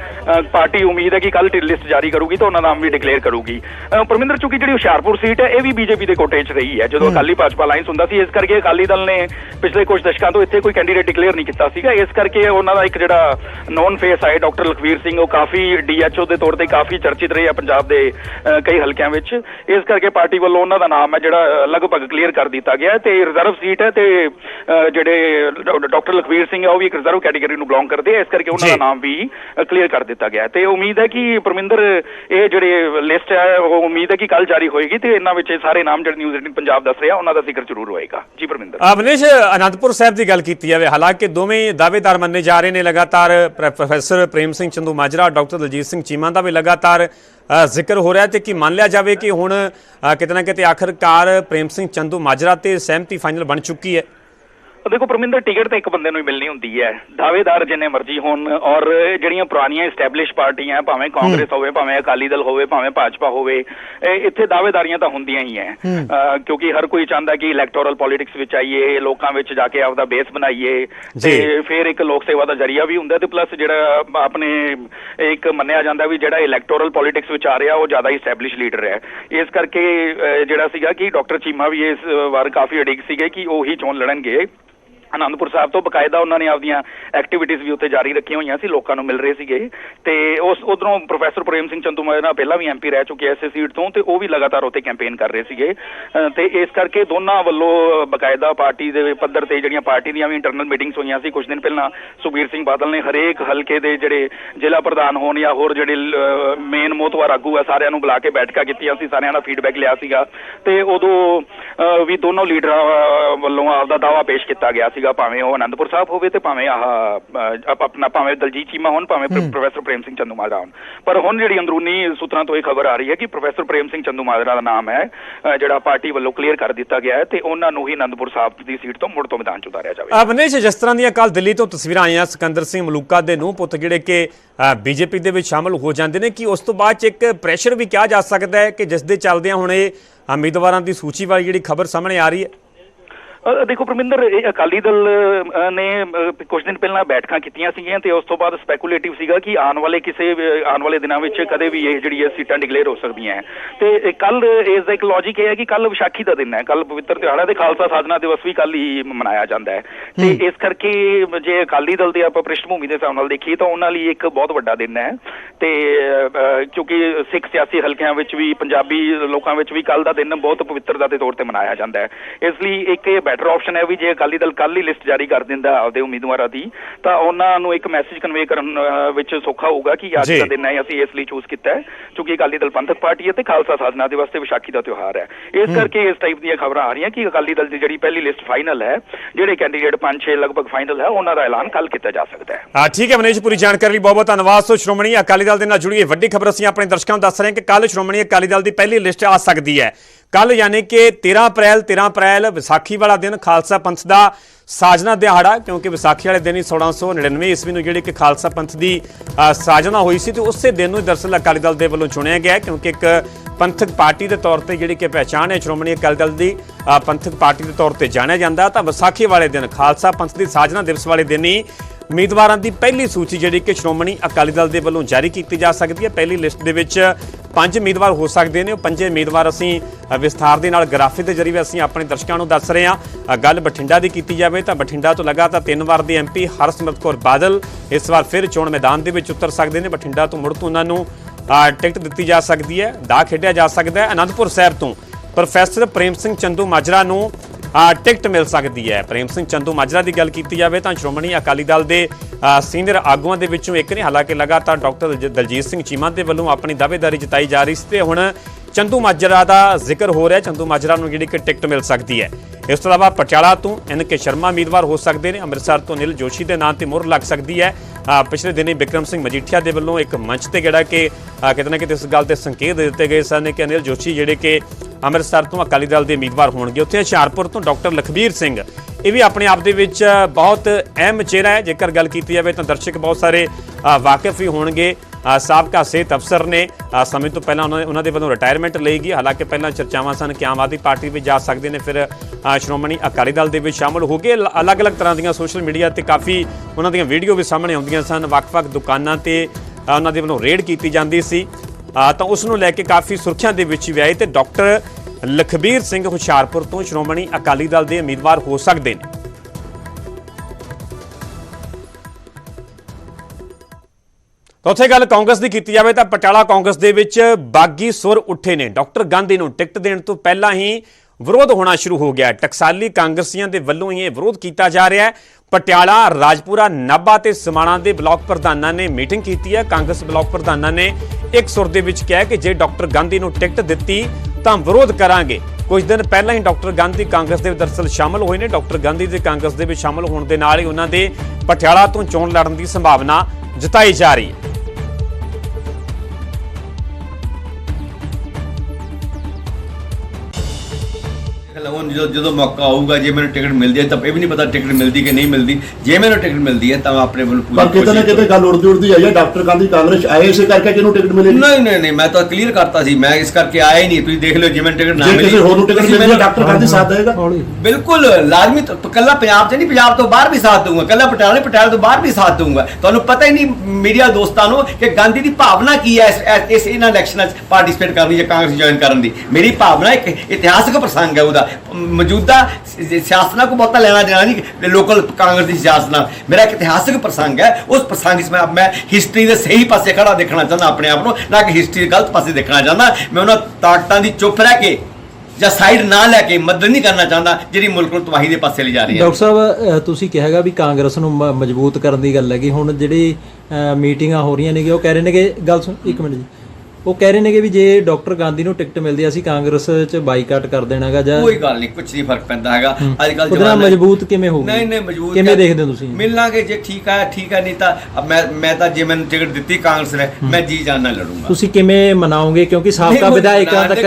ਪਾਰਟੀ ਉਮੀਦ ਹੈ ਕਿ ਕੱਲ ਲਿਸਟ ਜਾਰੀ ਕਰੂਗੀ ਤਾਂ ਉਹਨਾਂ ਦਾ ਨਾਮ ਵੀ ਡਿਕਲੇਅਰ ਕਰੂਗੀ। ਪਰਮਿੰਦਰ ਚੁਕੀ ਜਿਹੜੀ ਹੁਸ਼ਿਆਰਪੁਰ ਸੀਟ ਹੈ ਇਹ ਵੀ ਬੀਜੇਪੀ ਦੇ ਕੋਟੇ 'ਚ ਰਹੀ ਹੈ। ਜਦੋਂ ਅਕਾਲੀ ਭਾਜਪਾ ਅਲਾਈਅੰਸ ਹੁੰਦਾ ਸੀ ਇਸ ਕਰਕੇ ਅਕਾਲੀ ਦਲ ਨੇ ਪਿਛਲੇ ਕੁਝ ਦਸ਼ਕਾਂ ਤੋਂ ਇੱਥੇ ਕੋਈ ਕੈਂਡੀਡੇਟ ਡਿਕਲੇਅਰ ਨਹੀਂ ਕੀਤਾ ਸੀਗਾ। ਇਸ ਕਰਕੇ ਉਹਨਾਂ ਦਾ ਇੱਕ ਜਿਹੜਾ ਨੋਨ ਫੇਸ ਆਏ ਡਾਕਟਰ ਲਖਵੀਰ ਸਿੰਘ ਉਹ ਕਾਫੀ ਡੀਐਚਓ ਦੇ ਤੌਰ ਤੇ ਕਾਫੀ ਚਰਚਿਤ ਰਹੇ ਆ ਪੰਜਾਬ ਦੇ ਕਈ ਹਲਕਿਆਂ ਵਿੱਚ। ਇਸ ਕਰਕੇ ਪਾਰਟੀ ਵੱਲੋਂ ਉਹਨਾਂ ਦਾ ਨਾਮ ਹੈ ਜਿਹੜਾ ਲਗਭਗ ਕਲੀਅਰ ਕਰ ਦਿੱਤਾ ਗਿਆ ਹੈ ਤੇ ਰਿਜ਼ਰਵ ਸੀਟ ਹੈ ਤੇ ਜਿਹੜੇ ਡਾਕਟਰ ਲਖਵੀਰ ਸਿੰਘ ਆ ਉਹ ਵੀ ਇੱਕ ਰਿਜ਼ਰਵ ਕੈਟਾਗਰੀ ਨੂੰ ਬਿਲੋਂਗ ਕਰਦੇ ਆ। ਇਸ ਕਰਕੇ ਉਹਨਾਂ। ਦਾ ਨਾਮ ਵੀ ਕਲੀਅਰ ਕਰ ਦਿੱਤਾ ਗਿਆ ਹੈ ਤੇ ਉਮੀਦ ਹੈ ਕਿ ਪਰਮਿੰਦਰ ਇਹ ਜਿਹੜੇ ਲਿਸਟ ਹੈ ਉਹ ਉਮੀਦ ਹੈ ਕਿ ਕੱਲ ਜਾਰੀ ਹੋਏਗੀ ਤੇ ਇਹਨਾਂ ਵਿੱਚ ਇਹ ਸਾਰੇ ਨਾਮ ਜਿਹੜੇ ਨਿਊਜ਼ 18 ਪੰਜਾਬ ਦੱਸ ਰਿਹਾ ਉਹਨਾਂ ਦਾ ਜ਼ਿਕਰ ਜ਼ਰੂਰ ਹੋਏਗਾ। ਜੀ ਪਰਮਿੰਦਰ। ਅਵਨੇਸ਼ ਅਨੰਦਪੁਰ ਸਾਹਿਬ ਦੀ ਗੱਲ ਕੀਤੀ ਜਾਵੇ ਹਾਲਾਂਕਿ ਦੋਵੇਂ ਦਾਅਵੇਦਾਰ ਮੰਨੇ ਜਾ ਰਹੇ ਨੇ ਲਗਾਤਾਰ pro- professor Prem Singh Chandu Majra doctor Daljit Singh Cheema ਦਾ ਵੀ ਲਗਾਤਾਰ ਜ਼ਿਕਰ ਹੋ ਰਿਹਾ ਤੇ ਕਿ ਮੰਨ ਲਿਆ ਜਾਵੇ ਕਿ ਹੁਣ ਕਿਤੇ ਨਾ ਕਿਤੇ ਆਖਰਕਾਰ ਪ੍ਰੇਮ ਸਿੰਘ ਚੰਦੂ ਮਾਜਰਾ ਤੇ ਸਹਿਮਤੀ ਫਾਈਨਲ ਬਣ ਚੁੱਕੀ ਹੈ? ਦੇਖੋ ਪਰਮਿੰਦਰ ਟਿਕਟ ਤਾਂ ਇੱਕ ਬੰਦੇ ਨੂੰ ਹੀ ਮਿਲਣੀ ਹੁੰਦੀ ਹੈ। ਦਾਅਵੇਦਾਰ ਜਿੰਨੇ ਮਰਜ਼ੀ ਹੋਣ ਔਰ ਜਿਹੜੀਆਂ ਪੁਰਾਣੀਆਂ ਐਸਟੈਬਲਿਸ਼ ਪਾਰਟੀਆਂ ਭਾਵੇਂ ਕਾਂਗਰਸ ਹੋਵੇ ਭਾਵੇਂ ਅਕਾਲੀ ਦਲ ਹੋਵੇ ਭਾਵੇਂ ਭਾਜਪਾ ਹੋਵੇ ਇੱਥੇ ਦਾਅਵੇਦਾਰੀਆਂ ਤਾਂ ਹੁੰਦੀਆਂ ਹੀ ਹੈ। ਕਿਉਂਕਿ ਹਰ ਕੋਈ ਚਾਹੁੰਦਾ ਕਿ ਇਲੈਕਟੋਰਲ ਪੋਲਿਟਿਕਸ ਵਿੱਚ ਆਈਏ ਲੋਕਾਂ ਵਿੱਚ ਜਾ ਕੇ ਆਪਦਾ ਬੇਸ ਬਣਾਈਏ ਤੇ ਫਿਰ ਇੱਕ ਲੋਕ ਸੇਵਾ ਦਾ ਜਰੀਆ ਵੀ ਹੁੰਦਾ ਤੇ ਪਲੱਸ ਜਿਹੜਾ ਆਪਣੇ ਇੱਕ ਮੰਨਿਆ ਜਾਂਦਾ ਵੀ ਜਿਹੜਾ ਇਲੈਕਟੋਰਲ ਪੋਲਿਟਿਕਸ ਵਿੱਚ ਆ ਰਿਹਾ ਉਹ ਜ਼ਿਆਦਾ ਐਸਟੈਬਲਿਸ਼ ਲੀਡਰ ਹੈ। ਇਸ ਕਰਕੇ ਜਿਹੜਾ ਸੀਗਾ ਕਿ ਡਾਕਟਰ ਚੀਮਾ ਵੀ ਇਸ ਵਾਰ ਕਾਫੀ ਅਡਿਗ ਸੀਗੇ ਕਿ ਉਹੀ ਚੋਣ ਲੜਨਗੇ। ਅਨੰਦਪੁਰ ਸਾਹਿਬ ਤੋਂ ਬਕਾਇਦਾ ਉਹਨਾਂ ਨੇ ਆਪਦੀਆਂ ਐਕਟੀਵਿਟੀਜ਼ ਵੀ ਉੱਥੇ ਜਾਰੀ ਰੱਖੀਆਂ ਹੋਈਆਂ ਸੀ, ਲੋਕਾਂ ਨੂੰ ਮਿਲ ਰਹੇ ਸੀਗੇ। ਤੇ ਉਸ, ਉਧਰੋਂ ਪ੍ਰੋਫੈਸਰ ਪ੍ਰੇਮ ਸਿੰਘ ਚੰਦੂਮਾਜਰਾ ਪਹਿਲਾਂ ਵੀ ਐਮਪੀ ਰਹਿ ਚੁੱਕੇ ਐ ਇਸੇ ਸੀਟ ਤੋਂ ਤੇ ਉਹ ਵੀ ਲਗਾਤਾਰ ਉੱਥੇ ਕੈਂਪੇਨ ਕਰ ਰਹੇ ਸੀਗੇ। ਅਹ ਤੇ ਇਸ ਕਰਕੇ ਦੋਨਾਂ ਵੱਲੋਂ ਬਕਾਇਦਾ ਪਾਰਟੀ ਦੇ ਪੱਧਰ ਤੇ ਜਿਹੜੀਆਂ ਪਾਰਟੀ ਦੀਆਂ ਵੀ ਇੰਟਰਨਲ ਮੀਟਿੰਗਸ ਹੋਈਆਂ ਸੀ ਕੁਝ ਦਿਨ ਪਹਿਲਾਂ ਸੁਖਬੀਰ ਸਿੰਘ ਬਾਦਲ ਨੇ ਹਰੇਕ ਹਲਕੇ ਦੇ ਜਿਹੜੇ ਜ਼ਿਲ੍ਹਾ ਪ੍ਰਧਾਨ ਹੋਣ ਜਾਂ ਹੋਰ ਜਿਹੜੇ ਮੇਨ ਮੋਤਵਾਰ ਆਗੂ ਆ, ਸਾਰਿਆਂ ਨੂੰ ਬੁਲਾ ਕੇ ਬੈਠਕਾਂ ਕੀਤੀਆਂ ਸੀ, ਸਾਰਿਆਂ ਦਾ ਫੀਡਬੈਕ ਲਿਆ ਸੀਗਾ। ਤੇ ਉਦੋਂ ਵੀ ਦੋਨੋਂ ਲੀਡਰਾਂ ਵੱਲੋਂ ਆਪਦਾ ਦਾਵਾ ਪੇਸ਼ ਕੀਤਾ ਗਿਆ ਸੀ ਸੀਗਾ ਭਾਵੇਂ ਉਹ ਆਨੰਦਪੁਰ ਸਾਹਿਬ ਹੋਵੇ ਤੇ ਭਾਵੇਂ ਆਹ ਆਪਣਾ ਭਾਵੇਂ ਦਲਜੀਤ ਚੀਮਾ ਹੋਣ ਭਾਵੇਂ ਪ੍ਰੋ- ਪ੍ਰੋਫੈਸਰ ਪ੍ਰੇਮ ਸਿੰਘ ਚੰਦੂਮਾਜਰਾ ਹੋਣ। ਪਰ ਹੁਣ ਜਿਹੜੀ ਅੰਦਰੂਨੀ ਸੂਤਰਾਂ ਤੋਂ ਇਹ ਖਬਰ ਆ ਰਹੀ ਹੈ ਕਿ ਪ੍ਰੋਫੈਸਰ ਪ੍ਰੇਮ ਸਿੰਘ ਚੰਦੂਮਾਜਰਾ ਦਾ ਨਾਮ ਹੈ ਜਿਹੜਾ ਪਾਰਟੀ ਵੱਲੋਂ ਕਲੀਅਰ ਕਰ ਦਿੱਤਾ ਗਿਆ ਹੈ ਤੇ ਉਹਨਾਂ ਨੂੰ ਹੀ ਆਨੰਦਪੁਰ ਸਾਹਿਬ ਦੀ ਸੀਟ ਤੋਂ ਮੁੜ ਤੋਂ ਮੈਦਾਨ ਚ ਉਤਾਰਿਆ ਜਾਵੇ ਅਵਨੇਸ਼ ਜਿਸ ਤਰ੍ਹਾਂ ਦੀਆਂ ਕੱਲ ਦਿੱਲੀ ਤੋਂ ਤਸਵੀਰਾਂ ਆਈਆਂ ਸਿਕੰਦਰ ਸਿੰਘ ਮਲੂਕਾ ਦੇ ਨੂੰ ਪੁੱਤ ਜਿਹੜੇ ਕਿ ਬੀਜੇਪੀ ਦੇ ਵਿੱਚ ਸ਼ਾਮਲ ਹੋ ਜਾਂਦੇ ਨੇ ਕਿ ਉਸ ਤੋਂ ਬਾਅਦ ਚ ਇੱਕ ਪ੍ਰੈਸ਼ਰ ਵੀ ਕਿਹਾ ਜਾ ਸਕਦਾ ਹੈ ਕਿ ਜਿਸ ਦੇ ਚੱਲਦਿਆਂ ਹੁਣ ਇਹ ਉਮੀਦਵਾਰਾਂ ਦੀ ਸੂਚੀ ਵਾਲੀ ਜਿਹੜੀ ਖਬਰ ਸਾਹਮਣੇ ਆ ਰਹੀ ਹੈ ਦੇਖੋ ਪ੍ਰਮਿੰਦਰ ਇਹ ਅਕਾਲੀ ਦਲ ਨੇ ਕੁਝ ਦਿਨ ਪਹਿਲਾਂ ਬੈਠਕਾਂ ਕੀਤੀਆਂ ਸੀਗੀਆਂ ਤੇ ਉਸ ਤੋਂ ਬਾਅਦ ਸਪੈਕੂਲੇਟਿਵ ਸੀਗਾ ਕਿ ਆਉਣ ਵਾਲੇ ਕਿਸੇ ਆਉਣ ਵਾਲੇ ਦਿਨਾਂ ਵਿੱਚ ਕਦੇ ਵੀ ਇਹ ਜਿਹੜੀ ਸੀਟਾਂ ਡਿਕਲੇਅਰ ਹੋ ਸਕਦੀਆਂ ਹੈ। ਤੇ ਕੱਲ ਇਸ ਦਾ ਇੱਕ ਲੌਜੀਕ ਇਹ ਹੈ ਕਿ ਕੱਲ ਵਿਸਾਖੀ ਦਾ ਦਿਨ ਹੈ। ਕੱਲ ਪਵਿੱਤਰ ਤਿਉਹਾਰ ਹੈ ਤੇ ਖਾਲਸਾ ਸਾਜਨਾ ਦਿਵਸ ਵੀ ਕੱਲ ਹੀ ਮਨਾਇਆ ਜਾਂਦਾ ਹੈ। ਤੇ ਇਸ ਕਰਕੇ ਜੇ ਅਕਾਲੀ ਦਲ ਦੀ ਆਪਾਂ ਪ੍ਰਿਸ਼ਠਭੂਮੀ ਦੇ ਹਿਸਾਬ ਨਾਲ ਦੇਖੀਏ ਤਾਂ ਉਹਨਾਂ ਲਈ ਇੱਕ ਬਹੁਤ ਵੱਡਾ ਦਿਨ ਹੈ। ਤੇ ਕਿਉਂਕਿ ਸਿੱਖ ਸਿਆਸੀ ਹਲਕਿਆਂ ਵਿੱਚ ਵੀ ਪੰਜਾਬੀ ਲੋਕਾਂ ਵਿੱਚ ਵੀ ਕੱਲ ਦਾ ਦਿਨ ਬਹੁਤ ਪਵਿੱਤਰਤਾ ਦੇ ਤੌਰ ਤੇ ਮਨਾਇਆ ਜਾਂਦਾ ਹੈ। ਇਸ ਲਈ ਇੱਕ ਇਹ ਬੈਟਰ ਆਪਸ਼ਨ ਹੈ ਵੀ ਜੇ ਅਕਾਲੀ ਦਲ ਕੱਲ ਹੀ ਲਿਸਟ ਜਾਰੀ ਕਰ ਦਿੰਦਾ ਆਪਦੇ ਉਮੀਦਵਾਰਾਂ ਦੀ ਤਾਂ ਉਹਨਾਂ ਨੂੰ ਇੱਕ ਮੈਸੇਜ ਕਨਵੇ ਕਰਨ ਵਿੱਚ ਸੌਖਾ ਹੋਊਗਾ ਕਿ ਅੱਜ। ਦਾ ਦਿਨ ਹੈ ਅਸੀਂ ਇਸ ਲਈ ਚੂਜ਼ ਕੀਤਾ ਹੈ ਕਿਉਂਕਿ ਅਕਾਲੀ ਦਲ ਪੰਥਕ ਪਾਰਟੀ ਹੈ ਤੇ ਖਾਲਸਾ ਸਾਜਨਾ ਦਿਵਸ ਤੇ ਵਿਸਾਖੀ ਦਾ ਤਿਉਹਾਰ ਹੈ। ਇਸ ਕਰਕੇ ਇਸ ਟਾਈਪ ਦੀਆਂ ਖਬਰਾਂ ਆ ਰਹੀਆਂ ਕਿ ਅਕਾਲੀ ਦਲ ਦੀ ਜਿਹੜੀ ਪਹਿਲੀ ਲਿਸਟ ਫਾਈਨਲ ਹੈ ਜਿਹੜੇ ਕੈਂਡੀਡੇਟ 5-6 ਲਗਭਗ ਫਾਈਨਲ ਹੈ ਉਹਨਾਂ ਦਾ ਐਲਾਨ ਕੱਲ ਕੀਤਾ ਜਾ ਸਕਦਾ ਹੈ। ਆ ਠੀਕ ਹੈ ਮਨੀਸ਼ ਪੂਰੀ ਜਾਣਕਾਰੀ ਲਈ ਬਹੁਤ ਬਹੁਤ ਧੰਨਵਾਦ। ਸੋ ਸ਼੍ਰੋਮਣੀ ਅਕਾਲੀ ਦਲ ਦੇ ਨਾਲ ਜੁੜੀ ਇਹ ਵੱਡੀ ਖਬਰ ਅਸੀਂ ਆਪਣੇ ਦਰਸ਼ਕਾਂ ਨੂੰ ਦੱਸ ਰਹੇ ਹਾਂ ਕਿ ਕੱਲ ਸ਼੍ਰੋਮਣੀ ਅਕਾਲੀ ਦਲ ਦੀ ਪਹਿਲੀ ਲਿਸਟ ਆ ਸਕਦੀ ਹੈ। ਕੱਲ ਯਾਨੀ ਕਿ 13 ਅਪ੍ਰੈਲ 13 ਅਪ੍ਰੈਲ ਵਿਸਾਖੀ ਵਾਲਾ ਦਿਨ ਖਾਲਸਾ ਪੰਥ ਦਾ ਸਾਜਨਾ ਦਿਹਾੜਾ, ਕਿਉਂਕਿ ਵਿਸਾਖੀ ਵਾਲੇ ਦਿਨ ਹੀ 1699 ਈਸਵੀ ਨੂੰ ਜਿਹੜੀ ਕਿ ਖਾਲਸਾ ਪੰਥ ਦੀ ਸਾਜਨਾ ਹੋਈ ਸੀ ਤੇ ਉਸੇ ਦਿਨ ਨੂੰ ਹੀ ਦਰਅਸਲ ਅਕਾਲੀ ਦਲ ਦੇ ਵੱਲੋਂ ਚੁਣਿਆ ਗਿਆ, ਕਿਉਂਕਿ ਇੱਕ ਪੰਥਕ ਪਾਰਟੀ ਦੇ ਤੌਰ ਤੇ ਜਿਹੜੀ ਕਿ ਪਹਿਚਾਣ ਹੈ ਸ਼੍ਰੋਮਣੀ ਅਕਾਲੀ ਦਲ ਦੀ ਪੰਥਕ ਪਾਰਟੀ ਦੇ ਤੌਰ ਤੇ ਜਾਣਿਆ ਜਾਂਦਾ। ਤਾਂ ਵਿਸਾਖੀ ਵਾਲੇ ਦਿਨ ਖਾਲਸਾ ਪੰਥ ਦੀ ਸਾਜਨਾ ਦਿਵਸ ਵਾਲੇ ਦਿਨ ਹੀ ਉਮੀਦਵਾਰਾਂ ਦੀ ਪਹਿਲੀ ਸੂਚੀ ਜਿਹੜੀ ਕਿ ਸ਼੍ਰੋਮਣੀ ਅਕਾਲੀ ਦਲ ਦੇ ਵੱਲੋਂ ਜਾਰੀ ਕੀਤੀ ਜਾ ਸਕਦੀ ਹੈ। ਪਹਿਲੀ ਲਿਸਟ ਦੇ ਵਿੱਚ ਪੰਜ ਉਮੀਦਵਾਰ ਹੋ ਸਕਦੇ ਨੇ। ਉਹ ਪੰਜੇ ਉਮੀਦਵਾਰ ਅਸੀਂ ਵਿਸਥਾਰ ਦੇ ਨਾਲ ਗ੍ਰਾਫਿਕ ਦੇ ਜ਼ਰੀਏ ਅਸੀਂ ਆਪਣੇ ਦਰਸ਼ਕਾਂ ਨੂੰ ਦੱਸ ਰਹੇ ਹਾਂ। ਗੱਲ ਬਠਿੰਡਾ ਦੀ ਕੀਤੀ ਜਾਵੇ ਤਾਂ ਬਠਿੰਡਾ ਤੋਂ ਲਗਾਤਾਰ ਤਿੰਨ ਵਾਰ ਦੇ ਐਮਪੀ ਹਰਸਿਮਰਤ ਕੌਰ ਬਾਦਲ ਇਸ ਵਾਰ ਫਿਰ ਚੋਣ ਮੈਦਾਨ ਦੇ ਵਿੱਚ ਉਤਰ ਸਕਦੇ ਨੇ। ਬਠਿੰਡਾ ਤੋਂ ਮੁੜ ਤੋਂ ਉਹਨਾਂ ਨੂੰ ਟਿਕਟ ਦਿੱਤੀ ਜਾ ਸਕਦੀ ਹੈ ਦਾ ਖੇਡਿਆ ਜਾ ਸਕਦਾ ਹੈ। ਅਨੰਦਪੁਰ ਸਾਹਿਬ ਤੋਂ ਪ੍ਰੋਫੈਸਰ ਪ੍ਰੇਮ ਸਿੰਘ ਚੰਦੂ ਮਾਜਰਾ ਨੂੰ ਟਿਕਟ ਮਿਲ ਸਕਦੀ ਹੈ। ਪ੍ਰੇਮ ਸਿੰਘ ਚੰਦੂ ਮਾਜਰਾ ਦੀ ਗੱਲ ਕੀਤੀ ਜਾਵੇ ਤਾਂ ਸ਼੍ਰੋਮਣੀ ਅਕਾਲੀ ਦਲ ਦੇ ਸੀਨੀਅਰ ਆਗੂਆਂ ਦੇ ਵਿੱਚੋਂ ਇੱਕ ਨੇ। ਹਾਲਾਂਕਿ ਲਗਾਤਾਰ ਡਾਕਟਰ ਦਲਜ- ਦਲਜੀਤ ਸਿੰਘ ਚੀਮਾ ਦੇ ਵੱਲੋਂ ਆਪਣੀ ਦਾਅਵੇਦਾਰੀ ਜਤਾਈ ਜਾ ਰਹੀ ਸੀ ਤੇ ਹੁਣ ਚੰਦੂ ਮਾਜਰਾ ਦਾ ਜ਼ਿਕਰ ਹੋ ਰਿਹਾ। ਚੰਦੂ ਮਾਜਰਾ ਨੂੰ ਜਿਹੜੀ ਕਿ ਟਿਕਟ ਮਿਲ ਸਕਦੀ ਹੈ। ਇਸ ਤੋਂ ਇਲਾਵਾ ਪਟਿਆਲਾ ਤੋਂ ਐਨ ਕੇ ਸ਼ਰਮਾ ਉਮੀਦਵਾਰ ਹੋ ਸਕਦੇ ਨੇ। ਅੰਮ੍ਰਿਤਸਰ ਤੋਂ ਨਿਲ ਜੋਸ਼ੀ ਦੇ ਨਾਂ ਤੇ ਮੁਹਰ ਲੱਗ ਸਕਦੀ ਹੈ। ਪਿਛਲੇ ਦਿਨੀ ਬਿਕਰਮ ਸਿੰਘ ਮਜੀਠੀਆ ਦੇ ਵੱਲੋਂ ਇੱਕ ਮੰਚ ਤੇ ਜਿਹੜਾ ਕਿ ਅ, ਕਿਤੇ ਨਾ ਕਿਤੇ ਇਸ ਗੱਲ ਤੇ ਸੰਕੇਤ ਦਿੱਤੇ ਗਏ ਸਨ ਕਿ ਅਨਿਲ ਜੋਸ਼ੀ ਜਿਹੜੇ ਕਿ ਅੰਮ੍ਰਿਤਸਰ ਤੋਂ ਅਕਾਲੀ ਦਲ ਦੇ ਉਮੀਦਵਾਰ ਹੋਣਗੇ। ਉੱਥੇ ਹੁਸ਼ਿਆਰਪੁਰ ਤੋਂ ਡਾਕਟਰ ਲਖਬੀਰ ਸਿੰਘ। ਇਹ ਵੀ ਆਪਣੇ ਆਪ ਦੇ ਵਿੱਚ ਬਹੁਤ ਅਹਿਮ ਚਿਹਰਾ ਹੈ। ਜੇਕਰ ਗੱਲ ਕੀਤੀ ਜਾਵੇ ਤਾਂ ਦਰਸ਼ਕ ਬਹੁਤ ਸਾਰੇ ਵਾਕਿਫ ਵੀ ਹੋਣਗੇ। ਸਾਬਕਾ ਸਿਹਤ ਅਫਸਰ ਨੇ ਸਮੇਂ ਤੋਂ ਪਹਿਲਾਂ ਉਹਨਾਂ ਉਹਨਾਂ ਦੇ ਵੱਲੋਂ ਰਿਟਾਇਰਮੈਂਟ ਲਈ ਗਈ। ਹਾਲਾਂਕਿ ਪਹਿਲਾਂ ਚਰਚਾਵਾਂ ਸਨ ਕਿ ਆਮ ਆਦਮੀ ਪਾਰਟੀ ਵਿੱਚ ਜਾ ਸਕਦੇ ਨੇ। ਫਿਰ ਸ਼੍ਰੋਮਣੀ ਅਕਾਲੀ ਦਲ ਦੇ ਵਿੱਚ ਸ਼ਾਮਲ ਹੋ ਗਏ। ਅਲੱਗ-ਅਲੱਗ ਤਰ੍ਹਾਂ ਦੀਆਂ ਸੋਸ਼ਲ ਮੀਡੀਆ ਤੇ ਕਾਫੀ ਉਹਨਾਂ ਦੀਆਂ ਵੀਡੀਓ ਵੀ ਸਾਹਮਣੇ ਆਉਂਦੀਆਂ ਸਨ। ਵੱਖ-ਵੱਖ ਦੁਕਾਨਾਂ ਤੇ ਉਹਨਾਂ ਦੇ ਵੱਲੋਂ ਰੇਡ ਕੀਤੀ ਜਾਂਦੀ ਸੀ। ਤਾਂ ਉਸ ਨੂੰ ਲੈ ਕੇ ਕਾਫੀ ਸੁਰਖੀਆਂ ਦੇ ਵਿੱਚ ਵੀ ਆਏ ਤੇ ਡਾਕਟਰ ਲਖਬੀਰ ਸਿੰਘ ਹੁਸ਼ਿਆਰਪੁਰ ਤੋਂ ਸ਼੍ਰੋਮਣੀ ਅਕਾਲੀ ਦਲ ਦੇ ਉਮੀਦਵਾਰ ਹੋ ਸਕਦੇ ਨੇ। ਤਾਂ ਉੱਥੇ ਗੱਲ ਕਾਂਗਰਸ ਦੀ ਕੀਤੀ ਜਾਵੇ ਤਾਂ ਪਟਿਆਲਾ ਕਾਂਗਰਸ ਦੇ ਵਿੱਚ ਬਾਗੀ ਸੁਰ ਉੱਠੇ ਨੇ। ਡਾਕਟਰ ਗਾਂਧੀ ਨੂੰ ਟਿਕਟ ਦੇਣ ਤੋਂ ਪਹਿਲਾਂ ਹੀ ਵਿਰੋਧ ਹੋਣਾ ਸ਼ੁਰੂ ਹੋ ਗਿਆ ਟਕਸਾਲੀ ਕਾਂਗਰਸੀਆਂ ਦੇ ਵੱਲੋਂ ਹੀ ਇਹ ਵਿਰੋਧ ਕੀਤਾ ਜਾ ਰਿਹਾ ਹੈ। ਪਟਿਆਲਾ, ਰਾਜਪੁਰਾ, ਨਾਭਾ ਤੇ ਸਮਾਣਾ ਦੇ ਬਲਾਕ ਪ੍ਰਧਾਨਾਂ ਨੇ ਮੀਟਿੰਗ ਕੀਤੀ ਹੈ। ਕਾਂਗਰਸ ਬਲਾਕ ਪ੍ਰਧਾਨਾਂ ਨੇ ਇੱਕ ਸੁਰ ਦੇ ਵਿੱਚ ਕਿਹਾ ਕਿ ਜੇ ਡਾਕਟਰ ਗਾਂਧੀ ਨੂੰ ਟਿਕਟ ਦਿੱਤੀ ਤਾਂ ਵਿਰੋਧ ਕਰਾਂਗੇ। ਕੁਝ ਦਿਨ ਪਹਿਲਾਂ ਹੀ ਡਾਕਟਰ ਗਾਂਧੀ ਕਾਂਗਰਸ ਦੇ ਵਿੱਚ ਦਰਅਸਲ ਸ਼ਾਮਲ ਹੋਏ ਨੇ। ਡਾਕਟਰ ਗਾਂਧੀ ਦੇ ਕਾਂਗਰਸ ਦੇ ਵਿੱਚ ਸ਼ਾਮਲ ਹੋਣ ਦੇ ਨਾਲ ਹੀ ਉਹਨਾਂ ਦੇ ਪਟਿਆਲਾ ਤੋਂ ਚੋਣ ਲੜਨ ਦੀ ਸੰਭਾਵਨਾ ਜਤਾਈ ਜਾ ਰਹੀ ਹੈ। ਹੁਣ ਜਦੋਂ ਜਦੋਂ ਮੌਕਾ ਆਊਗਾ ਜੇ ਮੈਨੂੰ ਟਿਕਟ ਮਿਲਦੀ ਹੈ ਤਾਂ ਇਹ ਵੀ ਨਹੀਂ ਪਤਾ ਟਿਕਟ ਮਿਲਦੀ ਕਿ ਨਹੀਂ ਮਿਲਦੀ। ਜੇ ਮੈਨੂੰ ਟਿਕਟ ਮਿਲਦੀ ਹੈ ਤਾਂ ਮੈਂ ਆਪਣੇ ਵੱਲੋਂ ਪੂਰੀ ਪਰ ਕਿਤੇ ਨਾ ਕਿਤੇ ਗੱਲ ਉੜਦੀ ਉੜਦੀ ਆਈ ਹੈ ਡਾਕਟਰ ਗਾਂਧੀ ਕਾਂਗਰਸ ਆਏ ਇਸੇ ਕਰਕੇ ਕਿ ਇਹਨੂੰ ਟਿਕਟ ਮਿਲੇਗੀ ਨਹੀਂ ਨਹੀਂ ਨਹੀਂ ਮੈਂ ਤਾਂ ਕਲੀਅਰ ਕਰਤਾ ਸੀ। ਮੈਂ ਇਸ ਕਰਕੇ ਆਇਆ ਹੀ ਨਹੀਂ। ਤੁਸੀਂ ਦੇਖ ਲਿਓ ਜੇ ਮੈਨੂੰ ਟਿਕਟ ਨਾ ਜੇ ਮਿਲੀ ਕਿਸੇ ਹੋਰ ਨੂੰ ਟਿਕਟ ਮੈਨੂੰ- ਡਾਕਟਰ ਗਾਂਧੀ ਸਾਥ ਦੇਗਾ ਬਿਲਕੁਲ ਲਾਜ਼ਮੀ ਕੱਲਾ ਪੰਜਾਬ 'ਚ ਨਹੀਂ ਪੰਜਾਬ ਤੋਂ ਬਾਹਰ ਵੀ ਸਾਥ ਦਊਂਗਾ। ਕੱਲਾ ਪਟਿਆਲਾ ਨਹੀਂ ਪਟਿਆਲਾ ਤੋਂ ਬਾਹਰ ਵੀ ਸਾਥ ਦਊਂਗਾ। ਤੁਹਾਨੂੰ ਪਤਾ ਹੀ ਨਹੀਂ ਮੀਡੀਆ ਦੋਸਤਾਂ ਨੂੰ ਕਿ ਗਾਂਧੀ ਦੀ ਭਾਵਨਾ ਕੀ ਹੈ ਇਸ- ਇਸ ਇਹਨਾਂ ਇਲੈਕਸ਼ਨਾਂ 'ਚ ਪਾਰਟਿਸਿਪੇਟ ਕਰਨ ਦੀ ਜਾਂ ਕਾਂਗਰਸ ਜੁਆਇਨ ਕਰਨ ਦੀ। ਮੇਰੀ ਭਾਵਨਾ ਇੱਕ ਇਤਿਹਾਸਕ ਪ੍ਰਸੰਗ ਹੈ ਉਹਦਾ। ਮੌਜੂਦਾ ਸਿਆਸਤ ਨਾਲ ਕੋਈ ਬਹੁਤਾ ਲੈਣਾ ਦੇਣਾ ਨਹੀਂ ਲੋਕਲ ਕਾਂਗਰਸ ਦੀ ਸਿਆਸਤ ਨਾਲ। ਮੇਰਾ ਇੱਕ ਇਤਿਹਾਸਕ ਪ੍ਰਸੰਗ ਹੈ ਉਸ ਪ੍ਰਸੰਗ 'ਚ ਮੈਂ ਮੈਂ ਹਿਸਟਰੀ ਦੇ ਸਹੀ ਪਾਸੇ ਖੜਾ ਦੇਖਣਾ ਚਾਹੁੰਦਾ ਆਪਣੇ ਆਪ ਨੂੰ ਨਾ ਕਿ ਹਿਸਟਰੀ ਗਲਤ ਪਾਸੇ ਦੇਖਣਾ ਚਾਹੁੰਦਾ। ਮੈਂ ਉਹਨਾਂ ਤਾਕਤਾਂ ਦੀ ਚੁੱਪ ਰਹਿ ਕੇ ਜਾਂ ਸਾਈਡ ਨਾ ਲੈ ਕੇ ਮਦਦ ਨਹੀਂ ਕਰਨਾ ਚਾਹੁੰਦਾ ਜਿਹੜੀ ਮੁਲਕ ਨੂੰ ਤਬਾਹੀ ਦੇ ਪਾਸੇ ਲੈ ਜਾ ਰਹੀ ਹੈ। ਡਾਕਟਰ ਸਾਹਿਬ ਤੁਸੀਂ ਕਿਹਾ ਵੀ ਕਾਂਗਰਸ ਨੂੰ ਮ- ਮਜ਼ਬੂਤ ਕਰਨ ਦੀ ਗੱਲ ਹੈਗੀ। ਹੁਣ ਜਿਹੜੀ ਅ, ਮੀਟਿੰਗਾਂ ਹੋ ਰਹੀਆਂ ਨੇਗੇ ਉਹ ਕਹਿ ਰਹੇ ਨੇਗੇ ਗੱਲ ਸੁਣ ਇੱਕ ਮਿੰਟ ਜੀ। ਉਹ ਕਹਿ ਰਹੇ ਨੇਗੇ ਵੀ ਜੇ ਡਾਕਟਰ ਗਾਂਧੀ ਨੂੰ ਟਿਕਟ ਮਿਲਦੀ ਹੈ, ਅਸੀਂ ਕਾਂਗਰਸ 'ਚ ਬਾਈਕਾਟ ਕਰ ਦੇਣਾਗਾ ਜਾਂ ਕੋਈ ਗੱਲ ਨਹੀਂ ਕੁਝ ਨਹੀਂ ਫ਼ਰਕ ਪੈਂਦਾ ਹੈਗਾ। ਅੱਜ ਕੱਲ ਨਾਲ ਮਜ਼ਬੂਤ ਕਿਵੇਂ ਹੋਊਗੀ? ਨਹੀਂ ਨਹੀਂ ਮਜ਼ਬੂਤ ਕਿਵੇਂ ਦੇਖਦੇ ਹੋ ਤੁਸੀਂ? ਮਿਲਾਂਗੇ ਜੇ ਠੀਕ ਹੈ ਠੀਕ ਹੈ ਨਹੀਂ ਤਾਂ ਅਬ ਮੈਂ ਮੈਂ ਤਾਂ ਜੇ ਮੈਨੂੰ ਟਿਕਟ ਦਿੱਤੀ ਕਾਂਗਰਸ ਨੇ ਮੈਂ ਜੀ ਜਾਨ ਨਾਲ ਲੜੂੰਗਾ। ਤੁਸੀਂ ਕਿਵੇਂ ਮਨਾਓਗੇ? ਕਿਉਂਕਿ ਸਾਬਕਾ ਵਿਧਾਇਕਾਂ ਤੱਕ